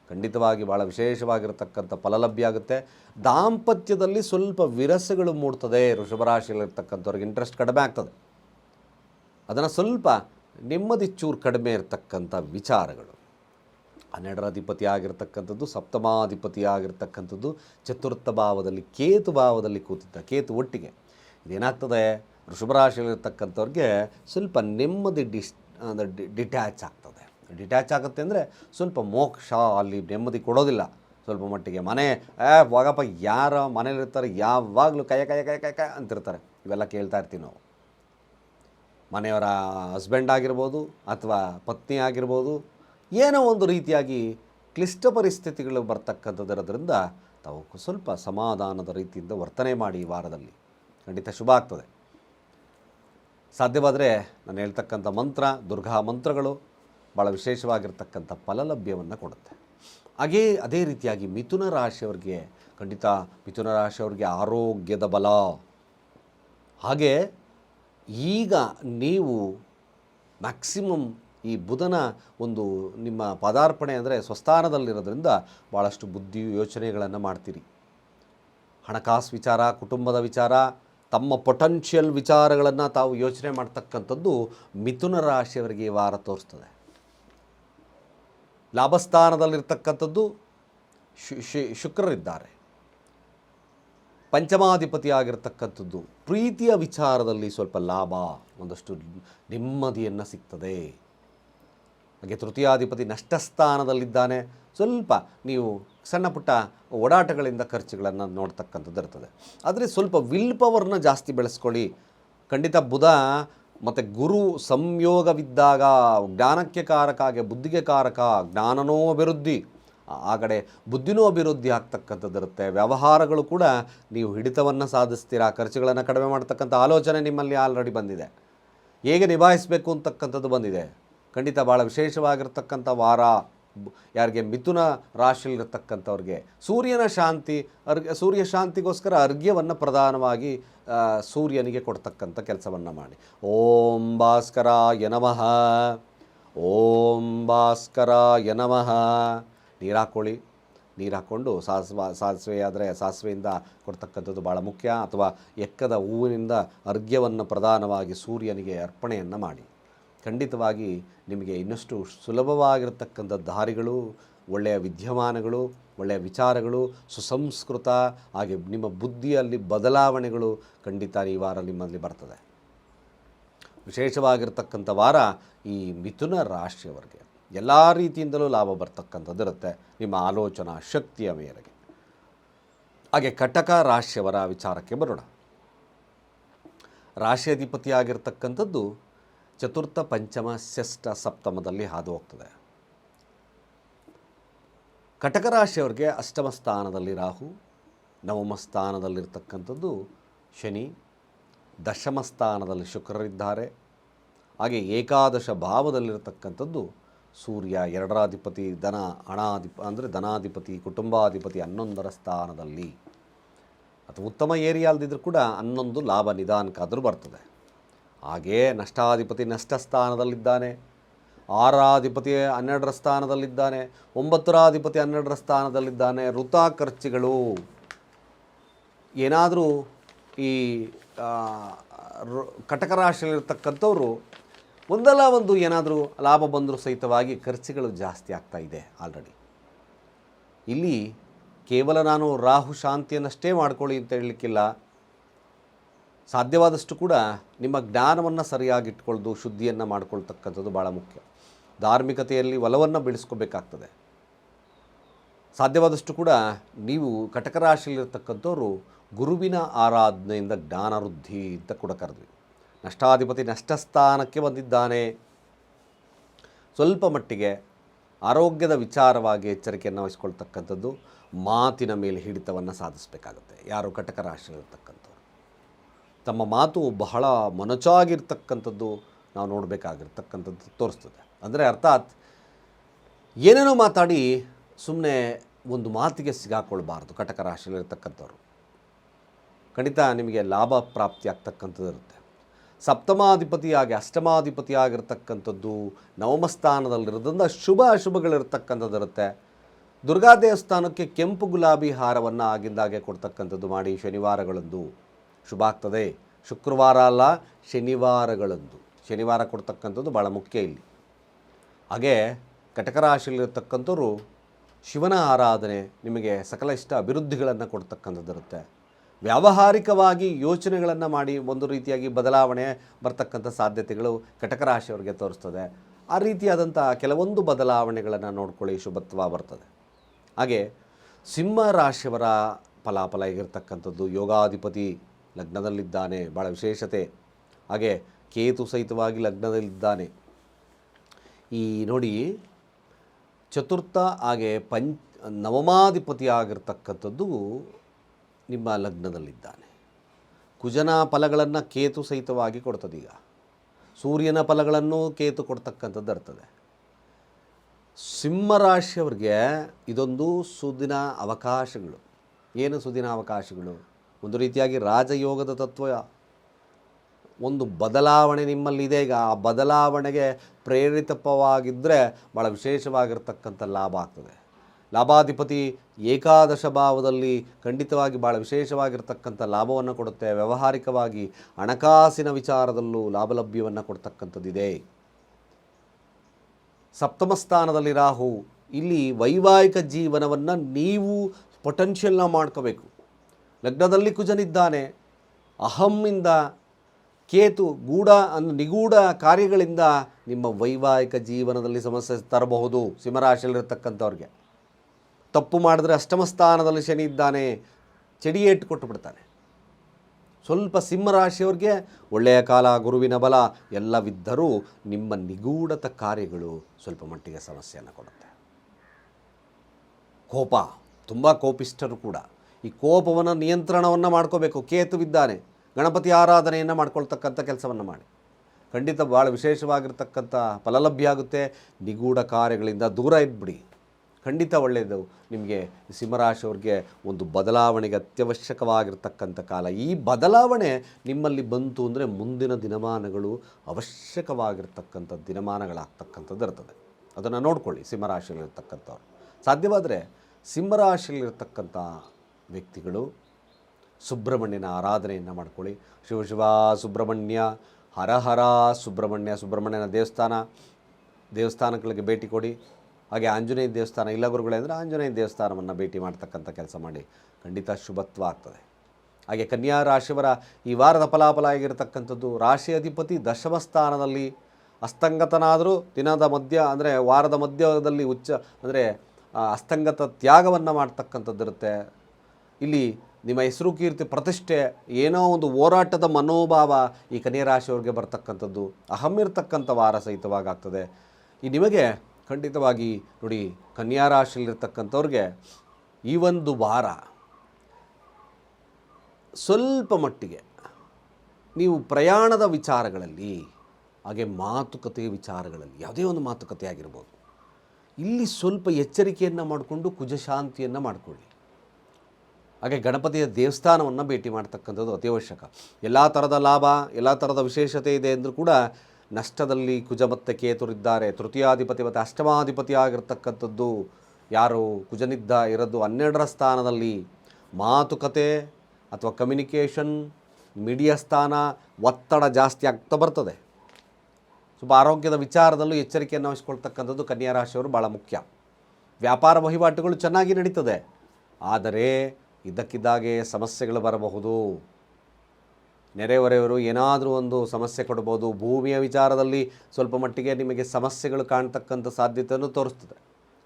ಖಂಡಿತವಾಗಿ ಭಾಳ ವಿಶೇಷವಾಗಿರತಕ್ಕಂಥ ಫಲ ಲಭ್ಯ ಆಗುತ್ತೆ. ದಾಂಪತ್ಯದಲ್ಲಿ ಸ್ವಲ್ಪ ವಿರಸಗಳು ಮೂಡ್ತದೆ. ವೃಷಭರಾಶಿಯಲ್ಲಿರ್ತಕ್ಕಂಥವ್ರಿಗೆ ಇಂಟ್ರೆಸ್ಟ್ ಕಡಿಮೆ ಆಗ್ತದೆ. ಅದನ್ನು ಸ್ವಲ್ಪ ನೆಮ್ಮದಿ ಚೂರು ಕಡಿಮೆ ಇರತಕ್ಕಂಥ ವಿಚಾರಗಳು. ಹನ್ನೆರಡರ ಅಧಿಪತಿ ಆಗಿರ್ತಕ್ಕಂಥದ್ದು ಸಪ್ತಮಾಧಿಪತಿ ಆಗಿರ್ತಕ್ಕಂಥದ್ದು ಚತುರ್ಥ ಭಾವದಲ್ಲಿ ಕೇತು ಭಾವದಲ್ಲಿ ಕೂತಿದ್ದ, ಕೇತು ಒಟ್ಟಿಗೆ. ಇದೇನಾಗ್ತದೆ? ವೃಷಭರಾಶಿಯಲ್ಲಿರ್ತಕ್ಕಂಥವ್ರಿಗೆ ಸ್ವಲ್ಪ ನೆಮ್ಮದಿ ಡಿಸ್, ಅಂದರೆ ಡಿಟ್ಯಾಚ್ ಆಗ್ತದೆ. ಡಿಟ್ಯಾಚ್ ಆಗುತ್ತೆ ಅಂದರೆ ಸ್ವಲ್ಪ ಮೋಕ್ಷ ಅಲ್ಲಿ ನೆಮ್ಮದಿ ಕೊಡೋದಿಲ್ಲ. ಸ್ವಲ್ಪ ಮಟ್ಟಿಗೆ ಮನೆ, ಏ ಹೋಗಪ್ಪ ಯಾರ ಮನೇಲಿರ್ತಾರೆ, ಯಾವಾಗಲೂ ಕೈ ಕೈ ಕೈ ಕೈ ಕೈ ಅಂತಿರ್ತಾರೆ. ಇವೆಲ್ಲ ಕೇಳ್ತಾ ಇರ್ತೀವಿ ನಾವು. ಮನೆಯವರ ಹಸ್ಬೆಂಡ್ ಆಗಿರ್ಬೋದು ಅಥವಾ ಪತ್ನಿ ಆಗಿರ್ಬೋದು, ಏನೋ ಒಂದು ರೀತಿಯಾಗಿ ಕ್ಲಿಷ್ಟ ಪರಿಸ್ಥಿತಿಗಳು ಬರ್ತಕ್ಕಂಥದ್ದಿರೋದ್ರಿಂದ ತಾವು ಸ್ವಲ್ಪ ಸಮಾಧಾನದ ರೀತಿಯಿಂದ ವರ್ತನೆ ಮಾಡಿ ಈ ವಾರದಲ್ಲಿ. ಖಂಡಿತ ಶುಭ ಆಗ್ತದೆ. ಸಾಧ್ಯವಾದರೆ ನಾನು ಹೇಳ್ತಕ್ಕಂಥ ಮಂತ್ರ, ದುರ್ಗಾ ಮಂತ್ರಗಳು ಭಾಳ ವಿಶೇಷವಾಗಿರ್ತಕ್ಕಂಥ ಫಲಲಭ್ಯವನ್ನು ಕೊಡುತ್ತೆ. ಹಾಗೇ ಅದೇ ರೀತಿಯಾಗಿ ಮಿಥುನ ರಾಶಿಯವರಿಗೆ ಖಂಡಿತ ಮಿಥುನ ರಾಶಿಯವರಿಗೆ ಆರೋಗ್ಯದ ಬಲ. ಹಾಗೆ ಈಗ ನೀವು ಮ್ಯಾಕ್ಸಿಮಮ್ ಈ ಬುಧನ ಒಂದು ನಿಮ್ಮ ಪದಾರ್ಪಣೆ ಅಂದರೆ ಸ್ವಸ್ಥಾನದಲ್ಲಿರೋದ್ರಿಂದ ಭಾಳಷ್ಟು ಬುದ್ಧಿ ಯೋಚನೆಗಳನ್ನು ಮಾಡ್ತೀರಿ. ಹಣಕಾಸು ವಿಚಾರ, ಕುಟುಂಬದ ವಿಚಾರ, ತಮ್ಮ ಪೊಟೆನ್ಷಿಯಲ್ ವಿಚಾರಗಳನ್ನು ತಾವು ಯೋಚನೆ ಮಾಡ್ತಕ್ಕಂಥದ್ದು ಮಿಥುನ ರಾಶಿಯವರಿಗೆ ಈ ವಾರ ತೋರಿಸ್ತದೆ. ಲಾಭಸ್ಥಾನದಲ್ಲಿರ್ತಕ್ಕಂಥದ್ದು ಶು- ಶುಕ್ರರಿದ್ದಾರೆ. ಪಂಚಮಾಧಿಪತಿ ಆಗಿರ್ತಕ್ಕಂಥದ್ದು ಪ್ರೀತಿಯ ವಿಚಾರದಲ್ಲಿ ಸ್ವಲ್ಪ ಲಾಭ, ಒಂದಷ್ಟು ನೆಮ್ಮದಿಯನ್ನು ಸಿಗ್ತದೆ. ಹಾಗೆ ತೃತೀಯಾಧಿಪತಿ ನಷ್ಟಸ್ಥಾನದಲ್ಲಿದ್ದಾನೆ. ಸ್ವಲ್ಪ ನೀವು ಸಣ್ಣ ಪುಟ್ಟ ಓಡಾಟಗಳಿಂದ ಖರ್ಚುಗಳನ್ನು ನೋಡ್ತಕ್ಕಂಥದ್ದು ಇರ್ತದೆ. ಆದರೆ ಸ್ವಲ್ಪ ವಿಲ್ ಪವರ್ನ ಜಾಸ್ತಿ ಬೆಳೆಸ್ಕೊಳ್ಳಿ. ಖಂಡಿತ ಬುಧ ಮತ್ತು ಗುರು ಸಂಯೋಗವಿದ್ದಾಗ ಜ್ಞಾನಕ್ಕೆ ಕಾರಕ ಹಾಗೆ ಬುದ್ಧಿಗೆ ಕಾರಕ ಜ್ಞಾನನೋ ಅಭಿವೃದ್ಧಿ. ಆ- ಕಡೆ ಬುದ್ಧಿನೂ ಅಭಿವೃದ್ಧಿ ಆಗ್ತಕ್ಕಂಥದ್ದು ಇರುತ್ತೆ ವ್ಯವಹಾರಗಳು ಕೂಡ ನೀವು ಹಿಡಿತವನ್ನು ಸಾಧಿಸ್ತೀರಾ, ಖರ್ಚುಗಳನ್ನು ಕಡಿಮೆ ಮಾಡ್ತಕ್ಕಂಥ ಆಲೋಚನೆ ನಿಮ್ಮಲ್ಲಿ ಆಲ್ರೆಡಿ ಬಂದಿದೆ. ಹೇಗೆ ನಿಭಾಯಿಸಬೇಕು ಅಂತಕ್ಕಂಥದ್ದು ಬಂದಿದೆ. ಖಂಡಿತ ಭಾಳ ವಿಶೇಷವಾಗಿರ್ತಕ್ಕಂಥ ವಾರ ಯಾರಿಗೆ ಮಿಥುನ ರಾಶಿಯಲ್ಲಿರ್ತಕ್ಕಂಥವ್ರಿಗೆ. ಸೂರ್ಯನ ಶಾಂತಿ ಅರ್ಘ್ಯ ಸೂರ್ಯ ಶಾಂತಿಗೋಸ್ಕರ ಅರ್ಘ್ಯವನ್ನು ಪ್ರಧಾನವಾಗಿ ಸೂರ್ಯನಿಗೆ ಕೊಡ್ತಕ್ಕಂಥ ಕೆಲಸವನ್ನು ಮಾಡಿ. ಓಂ ಭಾಸ್ಕರ ನಮಃ. ಓಂ ಭಾಸ್ಕರ ನಮಃ. ನೀರು ಹಾಕ್ಕೊಳ್ಳಿ ನೀರು ಹಾಕ್ಕೊಂಡು ಸಾಸಿವೆ ಸಾಸಿವೆ ಆದರೆ ಸಾಸಿವೆಯಿಂದ ಕೊಡ್ತಕ್ಕಂಥದ್ದು ಭಾಳ ಮುಖ್ಯ. ಅಥವಾ ಎಕ್ಕದ ಹೂವಿನಿಂದ ಅರ್ಘ್ಯವನ್ನು ಪ್ರಧಾನವಾಗಿ ಸೂರ್ಯನಿಗೆ ಅರ್ಪಣೆಯನ್ನು ಮಾಡಿ. ಖಂಡಿತವಾಗಿ ನಿಮಗೆ ಇನ್ನಷ್ಟು ಸುಲಭವಾಗಿರತಕ್ಕಂಥ ದಾರಿಗಳು, ಒಳ್ಳೆಯ ವಿದ್ಯಮಾನಗಳು, ಒಳ್ಳೆಯ ವಿಚಾರಗಳು, ಸುಸಂಸ್ಕೃತ, ಹಾಗೆ ನಿಮ್ಮ ಬುದ್ಧಿಯಲ್ಲಿ ಬದಲಾವಣೆಗಳು ಖಂಡಿತ ಈ ವಾರ ನಿಮ್ಮಲ್ಲಿ ಬರ್ತದೆ. ವಿಶೇಷವಾಗಿರ್ತಕ್ಕಂಥ ವಾರ ಈ ಮಿಥುನ ರಾಶಿಯವರಿಗೆ. ಎಲ್ಲ ರೀತಿಯಿಂದಲೂ ಲಾಭ ಬರ್ತಕ್ಕಂಥದ್ದು ಇರುತ್ತೆ. ನಿಮ್ಮ ಆಲೋಚನಾ ಶಕ್ತಿಯ ಮೇರೆಗೆ. ಹಾಗೆ ಕಟಕ ರಾಶಿಯವರ ವಿಚಾರಕ್ಕೆ ಬರೋಣ. ರಾಶಿ ಅಧಿಪತಿಯಾಗಿರ್ತಕ್ಕಂಥದ್ದು ಚತುರ್ಥ ಪಂಚಮ ಷಷ್ಠ ಸಪ್ತಮದಲ್ಲಿ ಹಾದು ಹೋಗ್ತದೆ ಕಟಕ ರಾಶಿಯವರಿಗೆ ಅಷ್ಟಮ ಸ್ಥಾನದಲ್ಲಿ ರಾಹು, ನವಮ ಸ್ಥಾನದಲ್ಲಿರ್ತಕ್ಕಂಥದ್ದು ಶನಿ, ದಶಮ ಸ್ಥಾನದಲ್ಲಿ ಶುಕ್ರರಿದ್ದಾರೆ. ಹಾಗೆ ಏಕಾದಶ ಭಾವದಲ್ಲಿರತಕ್ಕಂಥದ್ದು ಸೂರ್ಯ ಎರಡರಾಧಿಪತಿ ಧನ ಹಣಾಧಿಪ ಅಂದರೆ ಧನಾಧಿಪತಿ ಕುಟುಂಬಾಧಿಪತಿ ಹನ್ನೊಂದರ ಸ್ಥಾನದಲ್ಲಿ. ಅಥವಾ ಉತ್ತಮ ಏರಿಯಾ ಅಲ್ದಿದ್ರೂ ಕೂಡ ಹನ್ನೊಂದು ಲಾಭ ನಿಧಾನಕ್ಕಾದರೂ ಬರ್ತದೆ. ಹಾಗೇ ನಷ್ಟಾಧಿಪತಿ ನಷ್ಟ ಸ್ಥಾನದಲ್ಲಿದ್ದಾನೆ, ಆರಾಧಿಪತಿ ಹನ್ನೆರಡರ ಸ್ಥಾನದಲ್ಲಿದ್ದಾನೆ, ಒಂಬತ್ತರಾಧಿಪತಿ ಹನ್ನೆರಡರ ಸ್ಥಾನದಲ್ಲಿದ್ದಾನೆ ವೃಥಾ ಖರ್ಚುಗಳು ಏನಾದರೂ ಈ ಕಟಕ ರಾಶಿಯಲ್ಲಿರ್ತಕ್ಕಂಥವ್ರು ಒಂದಲ್ಲ ಒಂದು ಏನಾದರೂ ಲಾಭ ಬಂದರೂ ಸಹಿತವಾಗಿ ಖರ್ಚುಗಳು ಜಾಸ್ತಿ ಆಗ್ತಾ ಇದೆ ಆಲ್ರೆಡಿ. ಇಲ್ಲಿ ಕೇವಲ ನಾನು ರಾಹು ಶಾಂತಿಯನ್ನಷ್ಟೇ ಮಾಡ್ಕೊಳ್ಳಿ ಅಂತ ಹೇಳಲಿಕ್ಕಿಲ್ಲ. ಸಾಧ್ಯವಾದಷ್ಟು ಕೂಡ ನಿಮ್ಮ ಜ್ಞಾನವನ್ನು ಸರಿಯಾಗಿ ಇಟ್ಕೊಳ್ಳೋದು ಶುದ್ಧಿಯನ್ನು ಮಾಡ್ಕೊಳ್ತಕ್ಕಂಥದ್ದು ಭಾಳ ಮುಖ್ಯ. ಧಾರ್ಮಿಕತೆಯಲ್ಲಿ ಒಲವನ್ನು ಬೆಳೆಸ್ಕೋಬೇಕಾಗ್ತದೆ. ಸಾಧ್ಯವಾದಷ್ಟು ಕೂಡ ನೀವು ಕಟಕ ರಾಶಿಯಲ್ಲಿರ್ತಕ್ಕಂಥವ್ರು ಗುರುವಿನ ಆರಾಧನೆಯಿಂದ ಜ್ಞಾನ ವೃದ್ಧಿ ಅಂತ ಕೂಡ ಕರೆದ್ವಿ. ನಷ್ಟಾಧಿಪತಿ ನಷ್ಟಸ್ಥಾನಕ್ಕೆ ಬಂದಿದ್ದಾನೆ. ಸ್ವಲ್ಪ ಮಟ್ಟಿಗೆ ಆರೋಗ್ಯದ ವಿಚಾರವಾಗಿ ಎಚ್ಚರಿಕೆಯನ್ನು ವಹಿಸ್ಕೊಳ್ತಕ್ಕಂಥದ್ದು ಮಾತಿನ ಮೇಲೆ ಹಿಡಿತವನ್ನು ಸಾಧಿಸಬೇಕಾಗುತ್ತೆ. ಯಾರು ಕಟಕ ರಾಶಿಯಲ್ಲಿರ್ತಕ್ಕಂಥವ್ರು ತಮ್ಮ ಮಾತು ಬಹಳ ಮೊನಚಾಗಿರ್ತಕ್ಕಂಥದ್ದು ನಾವು ನೋಡಬೇಕಾಗಿರ್ತಕ್ಕಂಥದ್ದು ತೋರಿಸ್ತದೆ. ಅಂದರೆ ಅರ್ಥಾತ್ ಏನೇನೋ ಮಾತಾಡಿ ಸುಮ್ಮನೆ ಒಂದು ಮಾತಿಗೆ ಸಿಗಾಕೊಳ್ಬಾರ್ದು ಕಟಕ ರಾಶಿಯಲ್ಲಿರ್ತಕ್ಕಂಥವ್ರು ಖಂಡಿತ ನಿಮಗೆ ಲಾಭ ಪ್ರಾಪ್ತಿ ಆಗ್ತಕ್ಕಂಥದ್ದು ಇರುತ್ತೆ. ಸಪ್ತಮಾಧಿಪತಿ ಅಷ್ಟಮಾಧಿಪತಿಯಾಗಿರ್ತಕ್ಕಂಥದ್ದು ನವಮಸ್ಥಾನದಲ್ಲಿರೋದ್ರಿಂದ ಶುಭ ಅಶುಭಗಳಿರ್ತಕ್ಕಂಥದ್ದು ಇರುತ್ತೆ ದುರ್ಗಾ ದೇವಸ್ಥಾನಕ್ಕೆ ಕೆಂಪು ಗುಲಾಬಿ ಹಾರವನ್ನು ಆಗಿಂದಾಗೆ ಕೊಡ್ತಕ್ಕಂಥದ್ದು ಮಾಡಿ ಶನಿವಾರಗಳಂದು. ಶುಭ ಆಗ್ತದೆ. ಶುಕ್ರವಾರ ಅಲ್ಲ, ಶನಿವಾರಗಳಂದು. ಶನಿವಾರ ಕೊಡ್ತಕ್ಕಂಥದ್ದು ಭಾಳ ಮುಖ್ಯ ಇಲ್ಲಿ. ಹಾಗೇ ಕಟಕ ರಾಶಿಯಲ್ಲಿರ್ತಕ್ಕಂಥವ್ರು ಶಿವನ ಆರಾಧನೆ ನಿಮಗೆ ಸಕಲ ಇಷ್ಟ ಅಭಿವೃದ್ಧಿಗಳನ್ನು ಕೊಡ್ತಕ್ಕಂಥದ್ದು ಇರುತ್ತೆ ವ್ಯಾವಹಾರಿಕವಾಗಿ ಯೋಚನೆಗಳನ್ನು ಮಾಡಿ ಒಂದು ರೀತಿಯಾಗಿ ಬದಲಾವಣೆ ಬರ್ತಕ್ಕಂಥ ಸಾಧ್ಯತೆಗಳು ಘಟಕ ರಾಶಿಯವರಿಗೆ ತೋರಿಸ್ತದೆ. ಆ ರೀತಿಯಾದಂಥ ಕೆಲವೊಂದು ಬದಲಾವಣೆಗಳನ್ನು ನೋಡ್ಕೊಳ್ಳಿ, ಶುಭತ್ವ ಬರ್ತದೆ. ಹಾಗೆ ಸಿಂಹ ರಾಶಿಯವರ ಫಲಾಫಲ ಆಗಿರ್ತಕ್ಕಂಥದ್ದು ಯೋಗಾಧಿಪತಿ ಲಗ್ನದಲ್ಲಿದ್ದಾನೆ ಭಾಳ ವಿಶೇಷತೆ. ಹಾಗೆ ಕೇತು ಸಹಿತವಾಗಿ ಲಗ್ನದಲ್ಲಿದ್ದಾನೆ. ಈ ನೋಡಿ ಚತುರ್ಥ ಹಾಗೆ ಪಂಚ, ನವಮಾಧಿಪತಿ ಆಗಿರ್ತಕ್ಕಂಥದ್ದು ನಿಮ್ಮ ಲಗ್ನದಲ್ಲಿದ್ದಾನೆ. ಕುಜನ ಫಲಗಳನ್ನು ಕೇತು ಸಹಿತವಾಗಿ ಕೊಡ್ತದೀಗ. ಸೂರ್ಯನ ಫಲಗಳನ್ನು ಕೇತು ಕೊಡ್ತಕ್ಕಂಥದ್ದು ಇರ್ತದೆ. ಸಿಂಹರಾಶಿಯವ್ರಿಗೆ ಇದೊಂದು ಸುದಿನ ಅವಕಾಶಗಳು. ಏನು ಸುದಿನ ಅವಕಾಶಗಳು? ಒಂದು ರೀತಿಯಾಗಿ ರಾಜಯೋಗದ ತತ್ವ. ಒಂದು ಬದಲಾವಣೆ ನಿಮ್ಮಲ್ಲಿದೆ ಈಗ ಆ ಬದಲಾವಣೆಗೆ ಪ್ರೇರಿತಪವಾಗಿದ್ದರೆ ಭಾಳ ವಿಶೇಷವಾಗಿರ್ತಕ್ಕಂಥ ಲಾಭ ಆಗ್ತದೆ. ಲಾಭಾಧಿಪತಿ ಏಕಾದಶ ಭಾವದಲ್ಲಿ ಖಂಡಿತವಾಗಿ ಭಾಳ ವಿಶೇಷವಾಗಿರ್ತಕ್ಕಂಥ ಲಾಭವನ್ನು ಕೊಡುತ್ತೆ. ವ್ಯಾವಹಾರಿಕವಾಗಿ ಹಣಕಾಸಿನ ವಿಚಾರದಲ್ಲೂ ಲಾಭಲಭ್ಯವನ್ನು ಕೊಡ್ತಕ್ಕಂಥದ್ದಿದೆ. ಸಪ್ತಮ ಸ್ಥಾನದಲ್ಲಿ ರಾಹು, ಇಲ್ಲಿ ವೈವಾಹಿಕ ಜೀವನವನ್ನು ನೀವು ಪೊಟೆನ್ಷಿಯಲ್ನ ಮಾಡ್ಕೋಬೇಕು. ಲಗ್ನದಲ್ಲಿ ಕುಜನಿದ್ದಾನೆ. ಅಹಮ್ಮಿಂದ ಕೇತು ಗೂಢ ಅನ್ನು ನಿಗೂಢ ಕಾರ್ಯಗಳಿಂದ ನಿಮ್ಮ ವೈವಾಹಿಕ ಜೀವನದಲ್ಲಿ ಸಮಸ್ಯೆ ತರಬಹುದು. ಸಿಂಹರಾಶಿಯಲ್ಲಿರ್ತಕ್ಕಂಥವ್ರಿಗೆ. ತಪ್ಪು ಮಾಡಿದ್ರೆ ಅಷ್ಟಮ ಸ್ಥಾನದಲ್ಲಿ ಶನಿ ಇದ್ದಾನೆ ಚಡಿ ಏಟು ಕೊಟ್ಟು ಬಿಡ್ತಾನೆ ಸ್ವಲ್ಪ ಸಿಂಹರಾಶಿಯವ್ರಿಗೆ ಒಳ್ಳೆಯ ಕಾಲ, ಗುರುವಿನ ಬಲ ಎಲ್ಲವಿದ್ದರೂ ನಿಮ್ಮ ನಿಗೂಢತ ಕಾರ್ಯಗಳು ಸ್ವಲ್ಪ ಮಟ್ಟಿಗೆ ಸಮಸ್ಯೆಯನ್ನು ಕೊಡುತ್ತೆ. ಕೋಪ, ತುಂಬ ಕೋಪಿಷ್ಠರು ಕೂಡ. ಈ ಕೋಪವನ್ನು ನಿಯಂತ್ರಣವನ್ನು ಮಾಡ್ಕೋಬೇಕು. ಕೇತುವಿದ್ದಾನೆ ಗಣಪತಿ ಆರಾಧನೆಯನ್ನು ಮಾಡ್ಕೊಳ್ತಕ್ಕಂಥ ಕೆಲಸವನ್ನು ಮಾಡಿ. ಖಂಡಿತ ಭಾಳ ವಿಶೇಷವಾಗಿರ್ತಕ್ಕಂಥ ಫಲಲಭ್ಯ ಆಗುತ್ತೆ. ನಿಗೂಢ ಕಾರ್ಯಗಳಿಂದ ದೂರ ಇದ್ಬಿಡಿ. ಖಂಡಿತ ಒಳ್ಳೆಯದು. ನಿಮಗೆ ಸಿಂಹರಾಶಿಯವ್ರಿಗೆ ಒಂದು ಬದಲಾವಣೆಗೆ ಅತ್ಯವಶ್ಯಕವಾಗಿರ್ತಕ್ಕಂಥ ಕಾಲ. ಈ ಬದಲಾವಣೆ ನಿಮ್ಮಲ್ಲಿ ಬಂತು ಅಂದರೆ ಮುಂದಿನ ದಿನಮಾನಗಳು ಅವಶ್ಯಕವಾಗಿರ್ತಕ್ಕಂಥ ದಿನಮಾನಗಳಾಗ್ತಕ್ಕಂಥದ್ದು ಇರ್ತದೆ. ಅದನ್ನು ನೋಡ್ಕೊಳ್ಳಿ ಸಿಂಹರಾಶಿಯಲ್ಲಿರ್ತಕ್ಕಂಥವ್ರು. ಸಾಧ್ಯವಾದರೆ ಸಿಂಹರಾಶಿಯಲ್ಲಿರ್ತಕ್ಕಂಥ ವ್ಯಕ್ತಿಗಳು ಸುಬ್ರಹ್ಮಣ್ಯನ ಆರಾಧನೆಯನ್ನು ಮಾಡ್ಕೊಳ್ಳಿ. ಶಿವ ಶಿವ ಸುಬ್ರಹ್ಮಣ್ಯ, ಹರ ಹರ ಸುಬ್ರಹ್ಮಣ್ಯ, ಸುಬ್ರಹ್ಮಣ್ಯನ ದೇವಸ್ಥಾನ, ದೇವಸ್ಥಾನಗಳಿಗೆ ಭೇಟಿ ಕೊಡಿ. ಹಾಗೆ ಆಂಜನೇಯ ದೇವಸ್ಥಾನ, ಇಲ್ಲ ಗುರುಗಳೇ ಅಂದರೆ ಆಂಜನೇಯ ದೇವಸ್ಥಾನವನ್ನು ಭೇಟಿ ಮಾಡ್ತಕ್ಕಂಥ ಕೆಲಸ ಮಾಡಿ. ಖಂಡಿತ ಶುಭತ್ವ ಆಗ್ತದೆ. ಹಾಗೆ ಕನ್ಯಾ ರಾಶಿಯವರ ಈ ವಾರದ ಫಲಾಫಲ ಆಗಿರತಕ್ಕಂಥದ್ದು ರಾಶಿ ಅಧಿಪತಿ ದಶಮ ಸ್ಥಾನದಲ್ಲಿ ಅಸ್ತಂಗತನಾದರೂ ದಿನದ ಮಧ್ಯ ಅಂದರೆ ವಾರದ ಮಧ್ಯದಲ್ಲಿ ಉಚ್ಚ ಅಂದರೆ ಅಸ್ತಂಗತ ತ್ಯಾಗವನ್ನು ಮಾಡ್ತಕ್ಕಂಥದ್ದಿರುತ್ತೆ. ಇಲ್ಲಿ ನಿಮ್ಮ ಹೆಸರು ಕೀರ್ತಿ ಪ್ರತಿಷ್ಠೆ, ಏನೋ ಒಂದು ಹೋರಾಟದ ಮನೋಭಾವ ಈ ಕನ್ಯಾ ರಾಶಿಯವ್ರಿಗೆ ಬರ್ತಕ್ಕಂಥದ್ದು. ಅಹಂ ಇರ್ತಕ್ಕಂಥ ವಾರ ಸಹಿತವಾಗ್ತದೆ ಈ ನಿಮಗೆ ಖಂಡಿತವಾಗಿ ನೋಡಿ ಕನ್ಯಾ ರಾಶಿಯಲ್ಲಿರ್ತಕ್ಕಂಥವ್ರಿಗೆ ಈ ಒಂದು ವಾರ ಸ್ವಲ್ಪ ಮಟ್ಟಿಗೆ ನೀವು ಪ್ರಯಾಣದ ವಿಚಾರಗಳಲ್ಲಿ, ಹಾಗೆ ಮಾತುಕತೆಯ ವಿಚಾರಗಳಲ್ಲಿ, ಯಾವುದೇ ಒಂದು ಮಾತುಕತೆ ಆಗಿರ್ಬೋದು, ಇಲ್ಲಿ ಸ್ವಲ್ಪ ಎಚ್ಚರಿಕೆಯನ್ನು ಮಾಡಿಕೊಂಡು ಕುಜಶಾಂತಿಯನ್ನು ಮಾಡಿಕೊಳ್ಳಿ. ಹಾಗೆ ಗಣಪತಿಯ ದೇವಸ್ಥಾನವನ್ನು ಭೇಟಿ ಮಾಡ್ತಕ್ಕಂಥದ್ದು ಅತ್ಯವಶ್ಯಕ. ಎಲ್ಲ ಥರದ ಲಾಭ, ಎಲ್ಲ ಥರದ ವಿಶೇಷತೆ ಇದೆ ಅಂದರೂ ಕೂಡ ನಷ್ಟದಲ್ಲಿ ಕುಜ ಮತ್ತು ಕೇತುರಿದ್ದಾರೆ. ತೃತೀಯಾಧಿಪತಿ ಮತ್ತು ಅಷ್ಟಮಾಧಿಪತಿ ಆಗಿರ್ತಕ್ಕಂಥದ್ದು ಯಾರು? ಕುಜನಿದ್ದ ಇರೋದು ಹನ್ನೆರಡರ ಸ್ಥಾನದಲ್ಲಿ ಮಾತುಕತೆ ಅಥವಾ ಕಮ್ಯುನಿಕೇಷನ್ ಮೀಡಿಯಾ ಸ್ಥಾನ ಒತ್ತಡ ಜಾಸ್ತಿ ಆಗ್ತಾ ಬರ್ತದೆ. ಸ್ವಲ್ಪ ಆರೋಗ್ಯದ ವಿಚಾರದಲ್ಲೂ ಎಚ್ಚರಿಕೆಯನ್ನು ವಹಿಸ್ಕೊಳ್ತಕ್ಕಂಥದ್ದು ಕನ್ಯಾ ರಾಶಿಯವರು ಭಾಳ ಮುಖ್ಯ. ವ್ಯಾಪಾರ ವಹಿವಾಟುಗಳು ಚೆನ್ನಾಗಿ ನಡೀತದೆ. ಆದರೆ ಇದ್ದಕ್ಕಿದ್ದಾಗೆ ಸಮಸ್ಯೆಗಳು ಬರಬಹುದು. ನೆರೆಹೊರೆಯವರು ಏನಾದರೂ ಒಂದು ಸಮಸ್ಯೆ ಕೊಡ್ಬೋದು, ಭೂಮಿಯ ವಿಚಾರದಲ್ಲಿ ಸ್ವಲ್ಪ ಮಟ್ಟಿಗೆ ನಿಮಗೆ ಸಮಸ್ಯೆಗಳು ಕಾಣ್ತಕ್ಕಂಥ ಸಾಧ್ಯತೆಯನ್ನು ತೋರಿಸ್ತದೆ.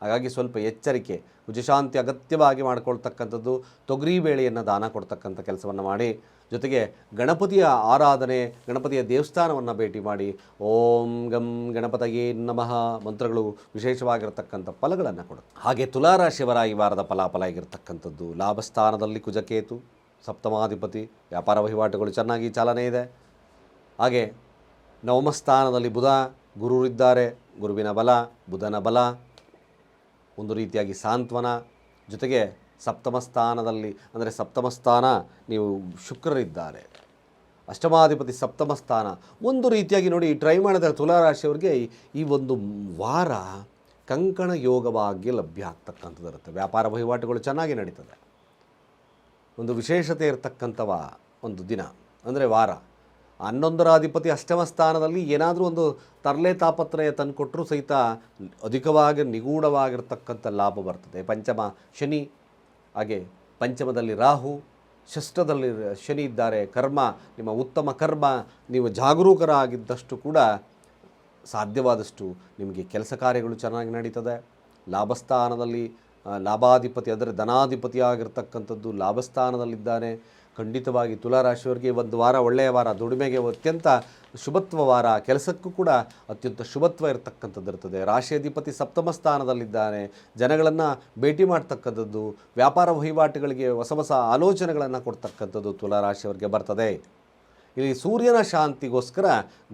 ಹಾಗಾಗಿ ಸ್ವಲ್ಪ ಎಚ್ಚರಿಕೆ ಉಜಶಾಂತಿ ಅಗತ್ಯವಾಗಿ ಮಾಡಿಕೊಳ್ತಕ್ಕಂಥದ್ದು, ತೊಗರಿ ಬೇಳೆಯನ್ನು ದಾನ ಕೊಡ್ತಕ್ಕಂಥ ಕೆಲಸವನ್ನು ಮಾಡಿ, ಜೊತೆಗೆ ಗಣಪತಿಯ ಆರಾಧನೆ, ಗಣಪತಿಯ ದೇವಸ್ಥಾನವನ್ನು ಭೇಟಿ ಮಾಡಿ, ಓಂ ಗಂ ಗಣಪತಯೇ ನಮಃ ಮಂತ್ರಗಳು ವಿಶೇಷವಾಗಿರತಕ್ಕಂಥ ಫಲಗಳನ್ನು ಕೊಡುತ್ತೆ. ಹಾಗೆ ತುಲಾರಾಶಿಯವರ ಈ ವಾರದ ಫಲಾಫಲ ಆಗಿರತಕ್ಕಂಥದ್ದು, ಲಾಭಸ್ಥಾನದಲ್ಲಿ ಕುಜಕೇತು. ಸಪ್ತಮಾಧಿಪತಿ ವ್ಯಾಪಾರ ವಹಿವಾಟುಗಳು ಚೆನ್ನಾಗಿ ಚಾಲನೆ ಇದೆ. ಹಾಗೆ ನವಮ ಸ್ಥಾನದಲ್ಲಿ ಬುಧ ಗುರುರಿದ್ದಾರೆ. ಗುರುವಿನ ಬಲ, ಬುಧನ ಬಲ, ಒಂದು ರೀತಿಯಾಗಿ ಸಾಂತ್ವನ. ಜೊತೆಗೆ ಸಪ್ತಮ ಸ್ಥಾನದಲ್ಲಿ ಅಂದರೆ ಸಪ್ತಮ ಸ್ಥಾನ ನೀವು ಶುಕ್ರರಿದ್ದಾರೆ. ಅಷ್ಟಮಾಧಿಪತಿ ಸಪ್ತಮ ಸ್ಥಾನ ಒಂದು ರೀತಿಯಾಗಿ ನೋಡಿ ಟ್ರೈ ಮಾಡಿದ ತುಲಾರಾಶಿಯವರಿಗೆ ಈ ಒಂದು ವಾರ ಕಂಕಣ ಯೋಗವಾಗಿ ಲಭ್ಯ ಆಗ್ತಕ್ಕಂಥದ್ದು ಇರುತ್ತೆ. ವ್ಯಾಪಾರ ವಹಿವಾಟುಗಳು ಚೆನ್ನಾಗಿ ನಡೀತದೆ. ಒಂದು ವಿಶೇಷತೆ ಇರತಕ್ಕಂಥವ ಒಂದು ದಿನ, ಅಂದರೆ ವಾರ. ಹನ್ನೊಂದರ ಅಧಿಪತಿ ಅಷ್ಟಮ ಸ್ಥಾನದಲ್ಲಿ ಏನಾದರೂ ಒಂದು ತರಲೆ ತಾಪತ್ರಯ ತಂದುಕೊಟ್ಟರೂ ಸಹಿತ ಅಧಿಕವಾಗಿ ನಿಗೂಢವಾಗಿರ್ತಕ್ಕಂಥ ಲಾಭ ಬರ್ತದೆ. ಪಂಚಮ ಶನಿ, ಹಾಗೆ ಪಂಚಮದಲ್ಲಿ ರಾಹು, ಷಷ್ಠದಲ್ಲಿ ಶನಿ ಇದ್ದಾರೆ. ಕರ್ಮ, ನಿಮ್ಮ ಉತ್ತಮ ಕರ್ಮ, ನೀವು ಜಾಗರೂಕರಾಗಿದ್ದಷ್ಟು ಕೂಡ ಸಾಧ್ಯವಾದಷ್ಟು ನಿಮಗೆ ಕೆಲಸ ಕಾರ್ಯಗಳು ಚೆನ್ನಾಗಿ ನಡೀತದೆ. ಲಾಭಸ್ಥಾನದಲ್ಲಿ ಲಾಭಾಧಿಪತಿ ಅಂದರೆ ಧನಾಧಿಪತಿ ಆಗಿರ್ತಕ್ಕಂಥದ್ದು ಲಾಭಸ್ಥಾನದಲ್ಲಿದ್ದಾನೆ. ಖಂಡಿತವಾಗಿ ತುಲಾರಾಶಿಯವರಿಗೆ ಒಂದು ವಾರ, ಒಳ್ಳೆಯ ವಾರ, ದುಡಿಮೆಗೆ ಅತ್ಯಂತ ಶುಭತ್ವ ವಾರ, ಕೆಲಸಕ್ಕೂ ಕೂಡ ಅತ್ಯಂತ ಶುಭತ್ವ ಇರತಕ್ಕಂಥದ್ದು ಇರ್ತದೆ ರಾಶಿಯಾಧಿಪತಿ ಸಪ್ತಮ ಸ್ಥಾನದಲ್ಲಿದ್ದಾನೆ. ಜನಗಳನ್ನು ಭೇಟಿ ಮಾಡ್ತಕ್ಕಂಥದ್ದು, ವ್ಯಾಪಾರ ವಹಿವಾಟುಗಳಿಗೆ ಹೊಸ ಹೊಸ ಆಲೋಚನೆಗಳನ್ನು ಕೊಡ್ತಕ್ಕಂಥದ್ದು ತುಲಾರಾಶಿಯವರಿಗೆ ಬರ್ತದೆ. ಇಲ್ಲಿ ಸೂರ್ಯನ ಶಾಂತಿಗೋಸ್ಕರ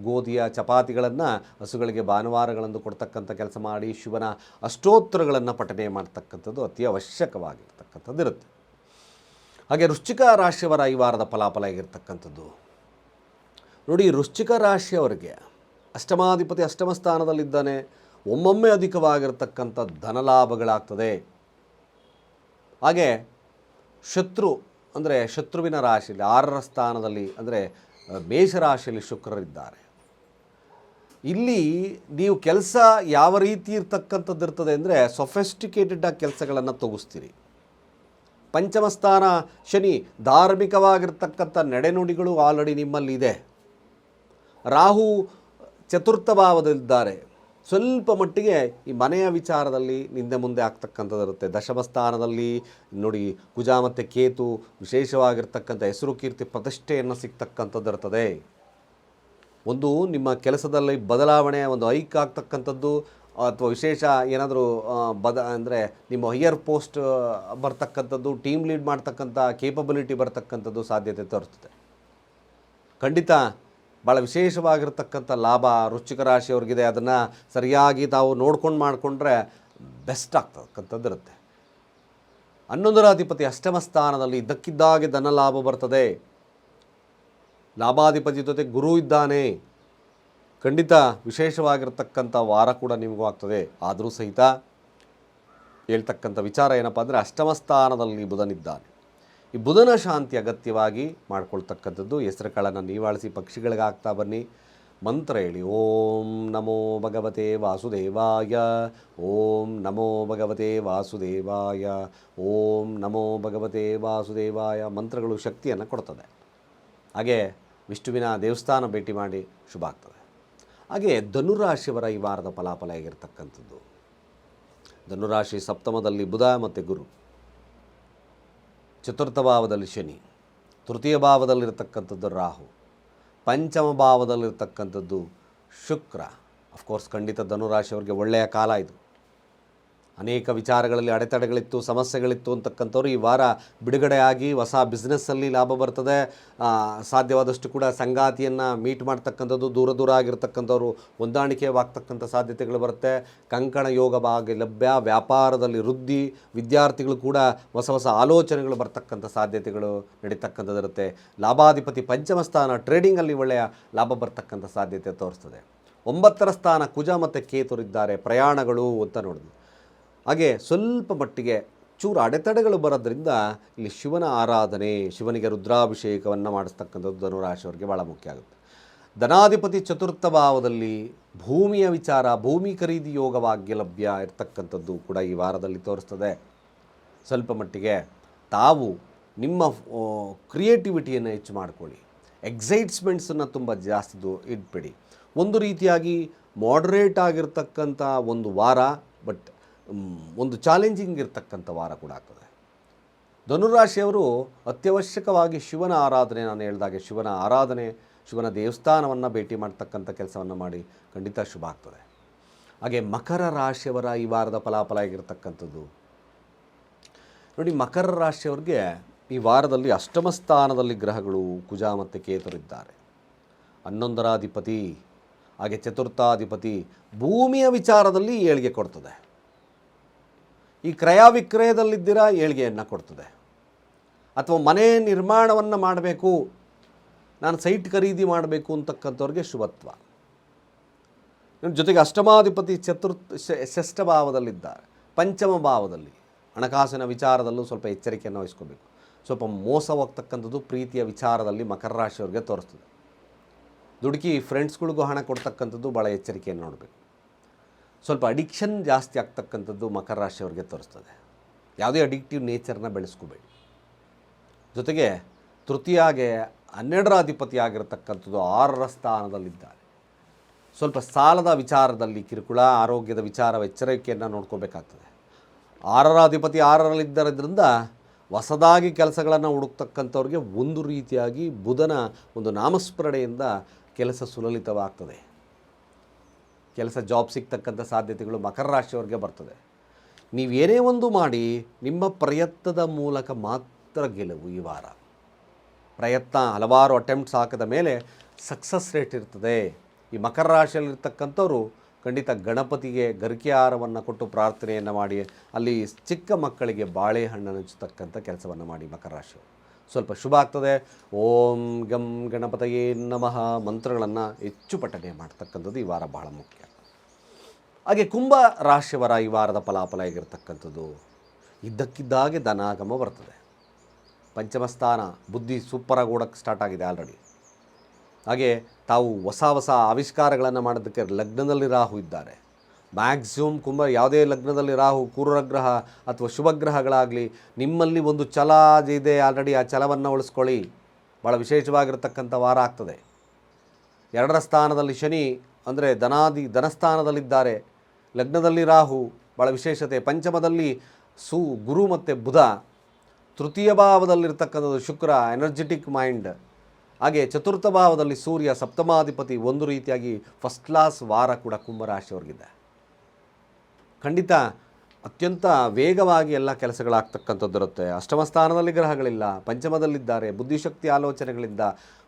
ಗೋಧಿಯ ಚಪಾತಿಗಳನ್ನು, ಹಸುಗಳಿಗೆ ಭಾನುವಾರಗಳನ್ನು ಕೊಡ್ತಕ್ಕಂಥ ಕೆಲಸ ಮಾಡಿ ಶಿವನ ಅಷ್ಟೋತ್ತರಗಳನ್ನು ಪಠನೆ ಮಾಡ್ತಕ್ಕಂಥದ್ದು ಅತಿ ಅವಶ್ಯಕವಾಗಿರ್ತಕ್ಕಂಥದ್ದು ಇರುತ್ತೆ. ಹಾಗೆ ವೃಶ್ಚಿಕ ರಾಶಿಯವರ ಈ ವಾರದ ಫಲಾಫಲ ಆಗಿರ್ತಕ್ಕಂಥದ್ದು ನೋಡಿ, ವೃಶ್ಚಿಕ ರಾಶಿಯವರಿಗೆ ಅಷ್ಟಮಾಧಿಪತಿ ಅಷ್ಟಮ ಸ್ಥಾನದಲ್ಲಿದ್ದಾನೆ. ಒಮ್ಮೊಮ್ಮೆ ಅಧಿಕವಾಗಿರ್ತಕ್ಕಂಥ ಧನಲಾಭಗಳಾಗ್ತದೆ ಹಾಗೆ ಶತ್ರು ಅಂದರೆ ಶತ್ರುವಿನ ರಾಶಿಯಲ್ಲಿ ಆರರ ಸ್ಥಾನದಲ್ಲಿ ಅಂದರೆ ಮೇಷರಾಶಿಯಲ್ಲಿ ಶುಕ್ರರಿದ್ದಾರೆ. ಇಲ್ಲಿ ನೀವು ಕೆಲಸ ಯಾವ ರೀತಿ ಇರ್ತಕ್ಕಂಥದ್ದು ಇರ್ತದೆ ಅಂದರೆ ಸೊಫೆಸ್ಟಿಕೇಟೆಡ್ ಆಗಿ ಕೆಲಸಗಳನ್ನು ತೊಗಿಸ್ತೀರಿ. ಪಂಚಮಸ್ಥಾನ ಶನಿ ಧಾರ್ಮಿಕವಾಗಿರ್ತಕ್ಕಂಥ ನಡೆನುಡಿಗಳು ಆಲ್ರೆಡಿ ನಿಮ್ಮಲ್ಲಿ ಇದೆ ರಾಹು ಚತುರ್ಥ ಭಾವದಲ್ಲಿದ್ದಾರೆ ಸ್ವಲ್ಪ ಮಟ್ಟಿಗೆ ಈ ಮನೆಯ ವಿಚಾರದಲ್ಲಿ ನಿಂದೆ ಮುಂದೆ ಆಗ್ತಕ್ಕಂಥದ್ದು ಇರುತ್ತೆ. ದಶಮ ಸ್ಥಾನದಲ್ಲಿ ನೋಡಿ ಕುಜ ಮತ್ತು ಕೇತು ವಿಶೇಷವಾಗಿರ್ತಕ್ಕಂಥ ಹೆಸರು ಕೀರ್ತಿ ಪ್ರತಿಷ್ಠೆಯನ್ನು ಸಿಗ್ತಕ್ಕಂಥದ್ದು ಇರ್ತದೆ. ಒಂದು ನಿಮ್ಮ ಕೆಲಸದಲ್ಲಿ ಬದಲಾವಣೆ ಒಂದು ಐಕ್ ಆಗ್ತಕ್ಕಂಥದ್ದು ಅಥವಾ ವಿಶೇಷ ಏನಾದರೂ ಬದ, ಅಂದರೆ ನಿಮ್ಮ ಹೈಯರ್ ಪೋಸ್ಟ್ ಬರ್ತಕ್ಕಂಥದ್ದು ಟೀಮ್ ಲೀಡ್ ಮಾಡ್ತಕ್ಕಂಥ ಕೇಪಬಿಲಿಟಿ ಬರ್ತಕ್ಕಂಥದ್ದು ಸಾಧ್ಯತೆ ತೋರಿಸ್ತದೆ ಖಂಡಿತ ಭಾಳ ವಿಶೇಷವಾಗಿರ್ತಕ್ಕಂಥ ಲಾಭ, ವೃಶ್ಚಿಕ ರಾಶಿಯವ್ರಿಗಿದೆ ಅದನ್ನು ಸರಿಯಾಗಿ ತಾವು ನೋಡ್ಕೊಂಡು ಮಾಡಿಕೊಂಡ್ರೆ ಬೆಸ್ಟ್ ಆಗ್ತಕ್ಕಂಥದ್ದು ಇರುತ್ತೆ ಹನ್ನೊಂದರ ಅಧಿಪತಿ ಅಷ್ಟಮ ಸ್ಥಾನದಲ್ಲಿ ಇದ್ದಕ್ಕಿದ್ದಾಗೆ ಧನ ಲಾಭ ಬರ್ತದೆ. ಲಾಭಾಧಿಪತಿ ಜೊತೆ ಗುರು ಇದ್ದಾನೆ. ಖಂಡಿತ ವಿಶೇಷವಾಗಿರ್ತಕ್ಕಂಥ ವಾರ ಕೂಡ ನಿಮಗೂ ಆಗ್ತದೆ. ಆದರೂ ಸಹಿತ ಹೇಳ್ತಕ್ಕಂಥ ವಿಚಾರ ಏನಪ್ಪ ಅಂದರೆ ಅಷ್ಟಮ ಸ್ಥಾನದಲ್ಲಿ ಬುಧನಿದ್ದಾನೆ. ಈ ಬುಧನ ಶಾಂತಿ ಅಗತ್ಯವಾಗಿ ಮಾಡ್ಕೊಳ್ತಕ್ಕಂಥದ್ದು. ಹೆಸರು ಕಾಳನ್ನು ನೀವಾಳಿಸಿ ಪಕ್ಷಿಗಳಿಗೆ ಹಾಕ್ತಾ ಬನ್ನಿ. ಮಂತ್ರ ಹೇಳಿ, ಓಂ ನಮೋ ಭಗವತೆ ವಾಸುದೇವಾಯ, ಓಂ ನಮೋ ಭಗವತೆ ವಾಸುದೇವಾಯ, ಓಂ ನಮೋ ಭಗವತೆ ವಾಸುದೇವಾಯ ಮಂತ್ರಗಳು ಶಕ್ತಿಯನ್ನು ಕೊಡ್ತದೆ. ಹಾಗೆ ವಿಷ್ಣುವಿನ ದೇವಸ್ಥಾನ ಭೇಟಿ ಮಾಡಿ ಶುಭ ಆಗ್ತದೆ ಹಾಗೆ ಧನುರಾಶಿಯವರ ಈ ವಾರದ ಫಲಾಫಲ ಆಗಿರ್ತಕ್ಕಂಥದ್ದು ಧನುರಾಶಿ ಸಪ್ತಮದಲ್ಲಿ ಬುಧ ಮತ್ತು ಗುರು. ಚತುರ್ಥ ಭಾವದಲ್ಲಿ ಶನಿ, ತೃತೀಯ ಭಾವದಲ್ಲಿರ್ತಕ್ಕಂಥದ್ದು ರಾಹು, ಪಂಚಮ ಭಾವದಲ್ಲಿರ್ತಕ್ಕಂಥದ್ದು ಶುಕ್ರ. ಅಫ್ಕೋರ್ಸ್ ಖಂಡಿತ ಧನುರಾಶಿಯವರಿಗೆ ಒಳ್ಳೆಯ ಕಾಲ ಇದು. ಅನೇಕ ವಿಚಾರಗಳಲ್ಲಿ ಅಡೆತಡೆಗಳಿತ್ತು, ಸಮಸ್ಯೆಗಳಿತ್ತು ಅಂತಕ್ಕಂಥವ್ರು ಈ ವಾರ ಬಿಡುಗಡೆಯಾಗಿ ಹೊಸ ಬಿಸ್ನೆಸ್ಸಲ್ಲಿ ಲಾಭ ಬರ್ತದೆ. ಸಾಧ್ಯವಾದಷ್ಟು ಕೂಡ ಸಂಗಾತಿಯನ್ನು ಮೀಟ್ ಮಾಡ್ತಕ್ಕಂಥದ್ದು ದೂರ ದೂರ ಆಗಿರ್ತಕ್ಕಂಥವ್ರು ಹೊಂದಾಣಿಕೆವಾಗ್ತಕ್ಕಂಥ ಸಾಧ್ಯತೆಗಳು ಬರುತ್ತೆ. ಕಂಕಣ ಯೋಗ ಭಾಗ ಲಭ್ಯ ವ್ಯಾಪಾರದಲ್ಲಿ ವೃದ್ಧಿ, ವಿದ್ಯಾರ್ಥಿಗಳು ಕೂಡ ಹೊಸ ಹೊಸ ಆಲೋಚನೆಗಳು ಬರ್ತಕ್ಕಂಥ ಸಾಧ್ಯತೆಗಳು ನಡೀತಕ್ಕಂಥದ್ದಿರುತ್ತೆ. ಲಾಭಾಧಿಪತಿ ಪಂಚಮ ಸ್ಥಾನ ಟ್ರೇಡಿಂಗಲ್ಲಿ ಒಳ್ಳೆಯ ಲಾಭ ಬರ್ತಕ್ಕಂಥ ಸಾಧ್ಯತೆ ತೋರಿಸ್ತದೆ. ಒಂಬತ್ತರ ಸ್ಥಾನ ಕುಜ ಮತ್ತು ಕೇತುರಿದ್ದಾರೆ, ಪ್ರಯಾಣಗಳು ಅಂತ ನೋಡಿದ್ವಿ. ಹಾಗೆ ಸ್ವಲ್ಪ ಮಟ್ಟಿಗೆ ಚೂರು ಅಡೆತಡೆಗಳು ಬರೋದ್ರಿಂದ ಇಲ್ಲಿ ಶಿವನ ಆರಾಧನೆ, ಶಿವನಿಗೆ ರುದ್ರಾಭಿಷೇಕವನ್ನು ಮಾಡಿಸ್ತಕ್ಕಂಥದ್ದು ಧನುರಾಶಿಯವರಿಗೆ ಭಾಳ ಮುಖ್ಯ ಆಗುತ್ತೆ. ಧನಾಧಿಪತಿ ಚತುರ್ಥ ಭಾವದಲ್ಲಿ ಭೂಮಿಯ ವಿಚಾರ, ಭೂಮಿ ಖರೀದಿ ಯೋಗವಾಗ್ಯ ಲಭ್ಯ ಇರತಕ್ಕಂಥದ್ದು ಕೂಡ ಈ ವಾರದಲ್ಲಿ ತೋರಿಸ್ತದೆ. ಸ್ವಲ್ಪ ಮಟ್ಟಿಗೆ ತಾವು ನಿಮ್ಮ ಕ್ರಿಯೇಟಿವಿಟಿಯನ್ನು ಹೆಚ್ಚು ಮಾಡಿಕೊಳ್ಳಿ. ಎಕ್ಸೈಟ್ಸ್ಮೆಂಟ್ಸನ್ನು ತುಂಬ ಜಾಸ್ತಿ ಇಟ್ಬಿಡಿ. ಒಂದು ರೀತಿಯಾಗಿ ಮಾಡ್ರೇಟ್ ಆಗಿರ್ತಕ್ಕಂಥ ಒಂದು ವಾರ, ಬಟ್ ಒಂದು ಚಾಲೆಂಜಿಂಗ್ ಇರತಕ್ಕಂಥ ವಾರ ಕೂಡ ಆಗ್ತದೆ. ಧನುರಾಶಿಯವರು ಅತ್ಯವಶ್ಯಕವಾಗಿ ಶಿವನ ಆರಾಧನೆ, ನಾನು ಹೇಳಿದಾಗೆ ಶಿವನ ಆರಾಧನೆ, ಶಿವನ ದೇವಸ್ಥಾನವನ್ನು ಭೇಟಿ ಮಾಡ್ತಕ್ಕಂಥ ಕೆಲಸವನ್ನು ಮಾಡಿ ಖಂಡಿತ ಶುಭ ಆಗ್ತದೆ. ಹಾಗೆ ಮಕರ ರಾಶಿಯವರ ಈ ವಾರದ ಫಲಾಫಲ ಆಗಿರ್ತಕ್ಕಂಥದ್ದು ನೋಡಿ, ಮಕರ ರಾಶಿಯವ್ರಿಗೆ ಈ ವಾರದಲ್ಲಿ ಅಷ್ಟಮ ಸ್ಥಾನದಲ್ಲಿ ಗ್ರಹಗಳು ಕುಜ ಮತ್ತು ಕೇತರಿದ್ದಾರೆ ಹನ್ನೊಂದರ ಅಧಿಪತಿ ಹಾಗೆ ಚತುರ್ಥಾಧಿಪತಿ ಭೂಮಿಯ ವಿಚಾರದಲ್ಲಿ ಏಳಿಗೆ ಕೊಡ್ತದೆ. ಈ ಕ್ರಯ ವಿಕ್ರಯದಲ್ಲಿದ್ದೀರಾ ಏಳಿಗೆಯನ್ನು ಕೊಡ್ತದೆ. ಅಥವಾ ಮನೆ ನಿರ್ಮಾಣವನ್ನು ಮಾಡಬೇಕು, ನಾನು ಸೈಟ್ ಖರೀದಿ ಮಾಡಬೇಕು ಅಂತಕ್ಕಂಥವ್ರಿಗೆ ಶುಭತ್ವ. ನಿಮ್ಮ ಜೊತೆಗೆ ಅಷ್ಟಮಾಧಿಪತಿ ಚತುರ್ಥ ಷಷ್ಠ ಭಾವದಲ್ಲಿದ್ದಾರೆ. ಪಂಚಮ ಭಾವದಲ್ಲಿ ಹಣಕಾಸಿನ ವಿಚಾರದಲ್ಲೂ ಸ್ವಲ್ಪ ಎಚ್ಚರಿಕೆಯನ್ನು ವಹಿಸ್ಕೋಬೇಕು. ಸ್ವಲ್ಪ ಮೋಸ ಹೋಗ್ತಕ್ಕಂಥದ್ದು ಪ್ರೀತಿಯ ವಿಚಾರದಲ್ಲಿ ಮಕರ ರಾಶಿಯವ್ರಿಗೆ ತೋರಿಸ್ತದೆ. ದುಡುಕಿ ಫ್ರೆಂಡ್ಸ್ಗಳಿಗೂ ಹಣ ಕೊಡ್ತಕ್ಕಂಥದ್ದು ಭಾಳ ಎಚ್ಚರಿಕೆಯನ್ನು ನೋಡಬೇಕು. ಸ್ವಲ್ಪ ಅಡಿಕ್ಷನ್ ಜಾಸ್ತಿ ಆಗ್ತಕ್ಕಂಥದ್ದು ಮಕರ ರಾಶಿಯವ್ರಿಗೆ ತೋರಿಸ್ತದೆ. ಯಾವುದೇ ಅಡಿಕ್ಟಿವ್ ನೇಚರ್ನ ಬೆಳೆಸ್ಕೋಬೇಡಿ. ಜೊತೆಗೆ ತೃತೀಯಾಗೆ ಹನ್ನೆರಡರ ಅಧಿಪತಿ ಆಗಿರತಕ್ಕಂಥದ್ದು ಆರರ ಸ್ಥಾನದಲ್ಲಿದ್ದಾರೆ. ಸ್ವಲ್ಪ ಸಾಲದ ವಿಚಾರದಲ್ಲಿ ಕಿರುಕುಳ, ಆರೋಗ್ಯದ ವಿಚಾರ, ಎಚ್ಚರಿಕೆಯನ್ನು ನೋಡ್ಕೋಬೇಕಾಗ್ತದೆ. ಆರರ ಅಧಿಪತಿ ಆರರಲ್ಲಿದ್ದರಿಂದ ಹೊಸದಾಗಿ ಕೆಲಸಗಳನ್ನು ಹುಡುಕ್ತಕ್ಕಂಥವ್ರಿಗೆ ಒಂದು ರೀತಿಯಾಗಿ ಬುಧನ ಒಂದು ನಾಮಸ್ಮರಣೆಯಿಂದ ಕೆಲಸ ಸುಲಲಿತವಾಗ್ತದೆ. ಕೆಲಸ ಜಾಬ್ ಸಿಗ್ತಕ್ಕಂಥ ಸಾಧ್ಯತೆಗಳು ಮಕರ ರಾಶಿಯವ್ರಿಗೆ ಬರ್ತದೆ. ನೀವೇನೇ ಒಂದು ಮಾಡಿ ನಿಮ್ಮ ಪ್ರಯತ್ನದ ಮೂಲಕ ಮಾತ್ರ ಗೆಲುವು ಈ ವಾರ. ಪ್ರಯತ್ನ ಹಲವಾರು ಅಟೆಂಪ್ಟ್ಸ್ ಹಾಕಿದ ಮೇಲೆ ಸಕ್ಸಸ್ ರೇಟ್ ಇರ್ತದೆ. ಈ ಮಕರ ರಾಶಿಯಲ್ಲಿರ್ತಕ್ಕಂಥವ್ರು ಖಂಡಿತ ಗಣಪತಿಗೆ ಗರಿಕೆ ಹಾರವನ್ನು ಕೊಟ್ಟು ಪ್ರಾರ್ಥನೆಯನ್ನು ಮಾಡಿ, ಅಲ್ಲಿ ಚಿಕ್ಕ ಮಕ್ಕಳಿಗೆ ಬಾಳೆಹಣ್ಣನ್ನು ಹಂಚತಕ್ಕಂಥ ಕೆಲಸವನ್ನು ಮಾಡಿ ಮಕರ ರಾಶಿಯವರು. ಸ್ವಲ್ಪ ಶುಭ ಆಗ್ತದೆ. ಓಂ ಗಂ ಗಣಪತಯೇ ನಮಃ ಮಂತ್ರಗಳನ್ನು ಹೆಚ್ಚು ಪಠನೆ ಮಾಡ್ತಕ್ಕಂಥದ್ದು ಈ ವಾರ ಬಹಳ ಮುಖ್ಯ. ಹಾಗೆ ಕುಂಭ ರಾಶಿಯವರ ಈ ವಾರದ ಫಲಾಫಲ ಹೇಗಿರ್ತಕ್ಕಂಥದ್ದು? ಇದ್ದಕ್ಕಿದ್ದಾಗೆ ಧನಾಗಮ ಬರ್ತದೆ. ಪಂಚಮಸ್ಥಾನ ಬುದ್ಧಿ ಸೂಪರಾಗಿ ಓಡೋಕ್ಕೆ ಸ್ಟಾರ್ಟ್ ಆಗಿದೆ ಆಲ್ರೆಡಿ ಹಾಗೆ ತಾವು ಹೊಸ ಹೊಸ ಆವಿಷ್ಕಾರಗಳನ್ನು ಮಾಡೋದಕ್ಕೆ ಲಗ್ನದಲ್ಲಿ ರಾಹು ಇದ್ದಾರೆ. ಮ್ಯಾಕ್ಸಿಮಮ್ ಕುಂಭ ಯಾವುದೇ ಲಗ್ನದಲ್ಲಿ ರಾಹು ಕ್ರೂರಗ್ರಹ ಅಥವಾ ಶುಭಗ್ರಹಗಳಾಗಲಿ, ನಿಮ್ಮಲ್ಲಿ ಒಂದು ಛಲ ಇದೆ ಆಲ್ರೆಡಿ ಆ ಛಲವನ್ನು ಉಳಿಸ್ಕೊಳ್ಳಿ. ಭಾಳ ವಿಶೇಷವಾಗಿರ್ತಕ್ಕಂಥ ವಾರ ಆಗ್ತದೆ. ಎರಡರ ಸ್ಥಾನದಲ್ಲಿ ಶನಿ ಅಂದರೆ ಧನಾದಿ ಧನಸ್ಥಾನದಲ್ಲಿದ್ದಾರೆ. ಲಗ್ನದಲ್ಲಿ ರಾಹು ಭಾಳ ವಿಶೇಷತೆ. ಪಂಚಮದಲ್ಲಿ ಸು, ಗುರು ಮತ್ತು ಬುಧ. ತೃತೀಯ ಭಾವದಲ್ಲಿರ್ತಕ್ಕಂಥದ್ದು ಶುಕ್ರ ಎನರ್ಜೆಟಿಕ್ ಮೈಂಡ್ ಹಾಗೆ ಚತುರ್ಥ ಭಾವದಲ್ಲಿ ಸೂರ್ಯ, ಸಪ್ತಮಾಧಿಪತಿ ಒಂದು ರೀತಿಯಾಗಿ ಫಸ್ಟ್ ಕ್ಲಾಸ್ ವಾರ ಕೂಡ ಕುಂಭರಾಶಿಯವ್ರಿಗಿದೆ. ಖಂಡಿತ ಅತ್ಯಂತ ವೇಗವಾಗಿ ಎಲ್ಲ ಕೆಲಸಗಳಾಗ್ತಕ್ಕಂಥದ್ದು ಇರುತ್ತೆ ಅಷ್ಟಮ ಸ್ಥಾನದಲ್ಲಿ ಗ್ರಹಗಳಿಲ್ಲ, ಪಂಚಮದಲ್ಲಿದ್ದಾರೆ, ಬುದ್ಧಿಶಕ್ತಿ ಆಲೋಚನೆಗಳಿಂದ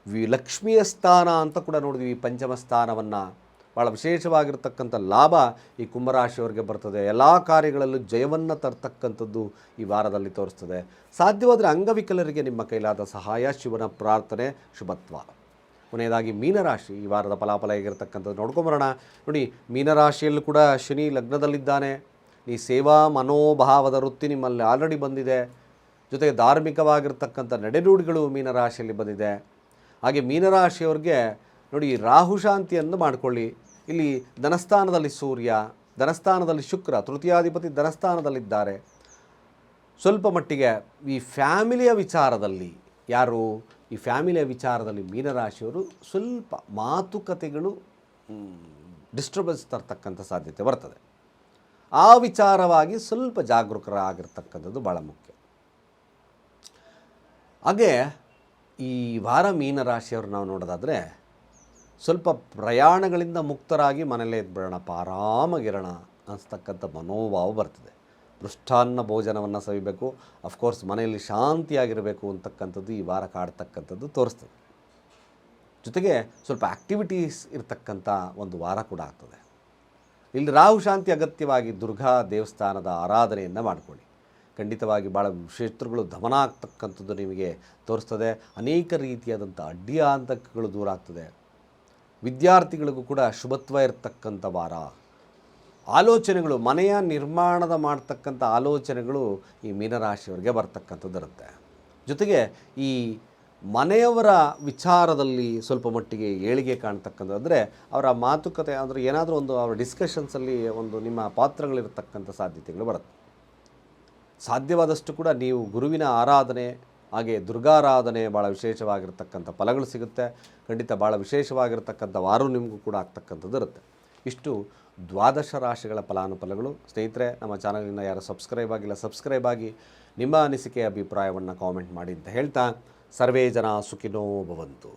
ವಿ, ಲಕ್ಷ್ಮಿಯ ಸ್ಥಾನ ಅಂತ ಕೂಡ ನೋಡಿದ್ವಿ ಪಂಚಮ ಸ್ಥಾನವನ್ನು. ಭಾಳ ವಿಶೇಷವಾಗಿರ್ತಕ್ಕಂಥ ಲಾಭ ಈ ಕುಂಭರಾಶಿಯವರಿಗೆ ಬರ್ತದೆ. ಎಲ್ಲ ಕಾರ್ಯಗಳಲ್ಲೂ ಜಯವನ್ನು ತರ್ತಕ್ಕಂಥದ್ದು ಈ ವಾರದಲ್ಲಿ ತೋರಿಸ್ತದೆ. ಸಾಧ್ಯವಾದರೆ ಅಂಗವಿಕಲರಿಗೆ ನಿಮ್ಮ ಕೈಲಾದ ಸಹಾಯ, ಶಿವನ ಪ್ರಾರ್ಥನೆ, ಶುಭತ್ವ. ಕೊನೆಯದಾಗಿ ಮೀನರಾಶಿ ಈ ವಾರದ ಫಲಾಫಲ ಹೇಗಿರ್ತಕ್ಕಂಥದ್ದು ನೋಡ್ಕೊಂಬರೋಣ. ನೋಡಿ, ಮೀನರಾಶಿಯಲ್ಲೂ ಕೂಡ ಶನಿ ಲಗ್ನದಲ್ಲಿದ್ದಾನೆ. ಈ ಸೇವಾ ಮನೋಭಾವದ ವೃತ್ತಿ ನಿಮ್ಮಲ್ಲಿ ಆಲ್ರೆಡಿ ಬಂದಿದೆ. ಜೊತೆಗೆ ಧಾರ್ಮಿಕವಾಗಿರ್ತಕ್ಕಂಥ ನಡೆನುಡಿಗಳು ಮೀನರಾಶಿಯಲ್ಲಿ ಬಂದಿದೆ. ಹಾಗೆ ಮೀನರಾಶಿಯವ್ರಿಗೆ ನೋಡಿ, ರಾಹು ಶಾಂತಿಯನ್ನು ಮಾಡಿಕೊಳ್ಳಿ. ಇಲ್ಲಿ ಧನಸ್ಥಾನದಲ್ಲಿ ಸೂರ್ಯ, ಧನಸ್ಥಾನದಲ್ಲಿ ಶುಕ್ರ, ತೃತೀಯಾಧಿಪತಿ ಧನಸ್ಥಾನದಲ್ಲಿದ್ದಾರೆ. ಸ್ವಲ್ಪ ಮಟ್ಟಿಗೆ ಈ ಫ್ಯಾಮಿಲಿಯ ವಿಚಾರದಲ್ಲಿ ಯಾರು? ಈ ಫ್ಯಾಮಿಲಿಯ ವಿಚಾರದಲ್ಲಿ ಮೀನರಾಶಿಯವರು ಸ್ವಲ್ಪ ಮಾತುಕತೆಗಳು ಡಿಸ್ಟರ್ಬೆನ್ಸ್ ತರ್ತಕ್ಕಂಥ ಸಾಧ್ಯತೆ ಬರ್ತದೆ. ಆ ವಿಚಾರವಾಗಿ ಸ್ವಲ್ಪ ಜಾಗರೂಕರಾಗಿರ್ತಕ್ಕಂಥದ್ದು ಭಾಳ ಮುಖ್ಯ. ಹಾಗೆ ಈ ವಾರ ಮೀನರಾಶಿಯವರು ನಾವು ನೋಡೋದಾದರೆ ಸ್ವಲ್ಪ ಪ್ರಯಾಣಗಳಿಂದ ಮುಕ್ತರಾಗಿ ಮನೇಲೇ ಇದ್ಬಿಡೋಣಪ್ಪ ಆರಾಮಾಗಿರೋಣ ಅನಿಸ್ತಕ್ಕಂಥ ಮನೋಭಾವ ಬರ್ತದೆ. ಮೃಷ್ಟಾನ್ನ ಭೋಜನವನ್ನು ಸವಿಬೇಕು ಅಫ್ಕೋರ್ಸ್ ಮನೆಯಲ್ಲಿ ಶಾಂತಿಯಾಗಿರಬೇಕು ಅಂತಕ್ಕಂಥದ್ದು ಈ ವಾರ ಕಾಡ್ತಕ್ಕಂಥದ್ದು ತೋರಿಸ್ತದೆ. ಜೊತೆಗೆ ಸ್ವಲ್ಪ ಆ್ಯಕ್ಟಿವಿಟೀಸ್ ಇರತಕ್ಕಂಥ ಒಂದು ವಾರ ಕೂಡ ಆಗ್ತದೆ. ಇಲ್ಲಿ ರಾಹು ಶಾಂತಿ ಅಗತ್ಯವಾಗಿ ದುರ್ಗಾ ದೇವಸ್ಥಾನದ ಆರಾಧನೆಯನ್ನು ಮಾಡಿಕೊಳ್ಳಿ. ಖಂಡಿತವಾಗಿ ಭಾಳ ಶತ್ರುಗಳು ದಮನ ಆಗ್ತಕ್ಕಂಥದ್ದು ನಿಮಗೆ ತೋರಿಸ್ತದೆ. ಅನೇಕ ರೀತಿಯಾದಂಥ ಅಡ್ಡಿಯಾಂತಕಗಳು ದೂರ ಆಗ್ತದೆ ವಿದ್ಯಾರ್ಥಿಗಳಿಗೂ ಕೂಡ ಶುಭತ್ವ ಇರತಕ್ಕಂಥ ವಾರ. ಆಲೋಚನೆಗಳು, ಮನೆಯ ನಿರ್ಮಾಣದ ಮಾಡ್ತಕ್ಕಂಥ ಆಲೋಚನೆಗಳು ಈ ಮೀನರಾಶಿಯವರಿಗೆ ಬರ್ತಕ್ಕಂಥದ್ದು ಇರುತ್ತೆ ಜೊತೆಗೆ ಈ ಮನೆಯವರ ವಿಚಾರದಲ್ಲಿ ಸ್ವಲ್ಪ ಮಟ್ಟಿಗೆ ಏಳಿಗೆ ಕಾಣ್ತಕ್ಕಂಥದ್ದು ಅಂದರೆ ಅವರ ಮಾತುಕತೆ ಅಂದರೆ ಏನಾದರೂ ಒಂದು ಅವರ ಡಿಸ್ಕಷನ್ಸಲ್ಲಿ ಒಂದು ನಿಮ್ಮ ಪಾತ್ರಗಳಿರ್ತಕ್ಕಂಥ ಸಾಧ್ಯತೆಗಳು ಬರುತ್ತೆ. ಸಾಧ್ಯವಾದಷ್ಟು ಕೂಡ ನೀವು ಗುರುವಿನ ಆರಾಧನೆ ಹಾಗೆ ದುರ್ಗಾರಾಧನೆ ಭಾಳ ವಿಶೇಷವಾಗಿರ್ತಕ್ಕಂಥ ಫಲಗಳು ಸಿಗುತ್ತೆ. ಖಂಡಿತ ಭಾಳ ವಿಶೇಷವಾಗಿರ್ತಕ್ಕಂಥ ವಾರು ನಿಮಗೂ ಕೂಡ ಆಗ್ತಕ್ಕಂಥದ್ದು ಇರುತ್ತೆ. ಇಷ್ಟು ದ್ವಾದಶ ರಾಶಿಗಳ ಫಲಾನುಫಲಗಳು. ಸ್ನೇಹಿತರೆ, ನಮ್ಮ ಚಾನಲಿನ ಯಾರು ಸಬ್ಸ್ಕ್ರೈಬ್ ಆಗಿಲ್ಲ, ಸಬ್ಸ್ಕ್ರೈಬ್ ಆಗಿ ನಿಮ್ಮ ಅನಿಸಿಕೆ, ಅಭಿಪ್ರಾಯವನ್ನು ಕಾಮೆಂಟ್ ಮಾಡಿ ಅಂತ ಹೇಳ್ತಾ, ಸರ್ವೇ ಜನ ಸುಖಿನೋ ಭವಂತು.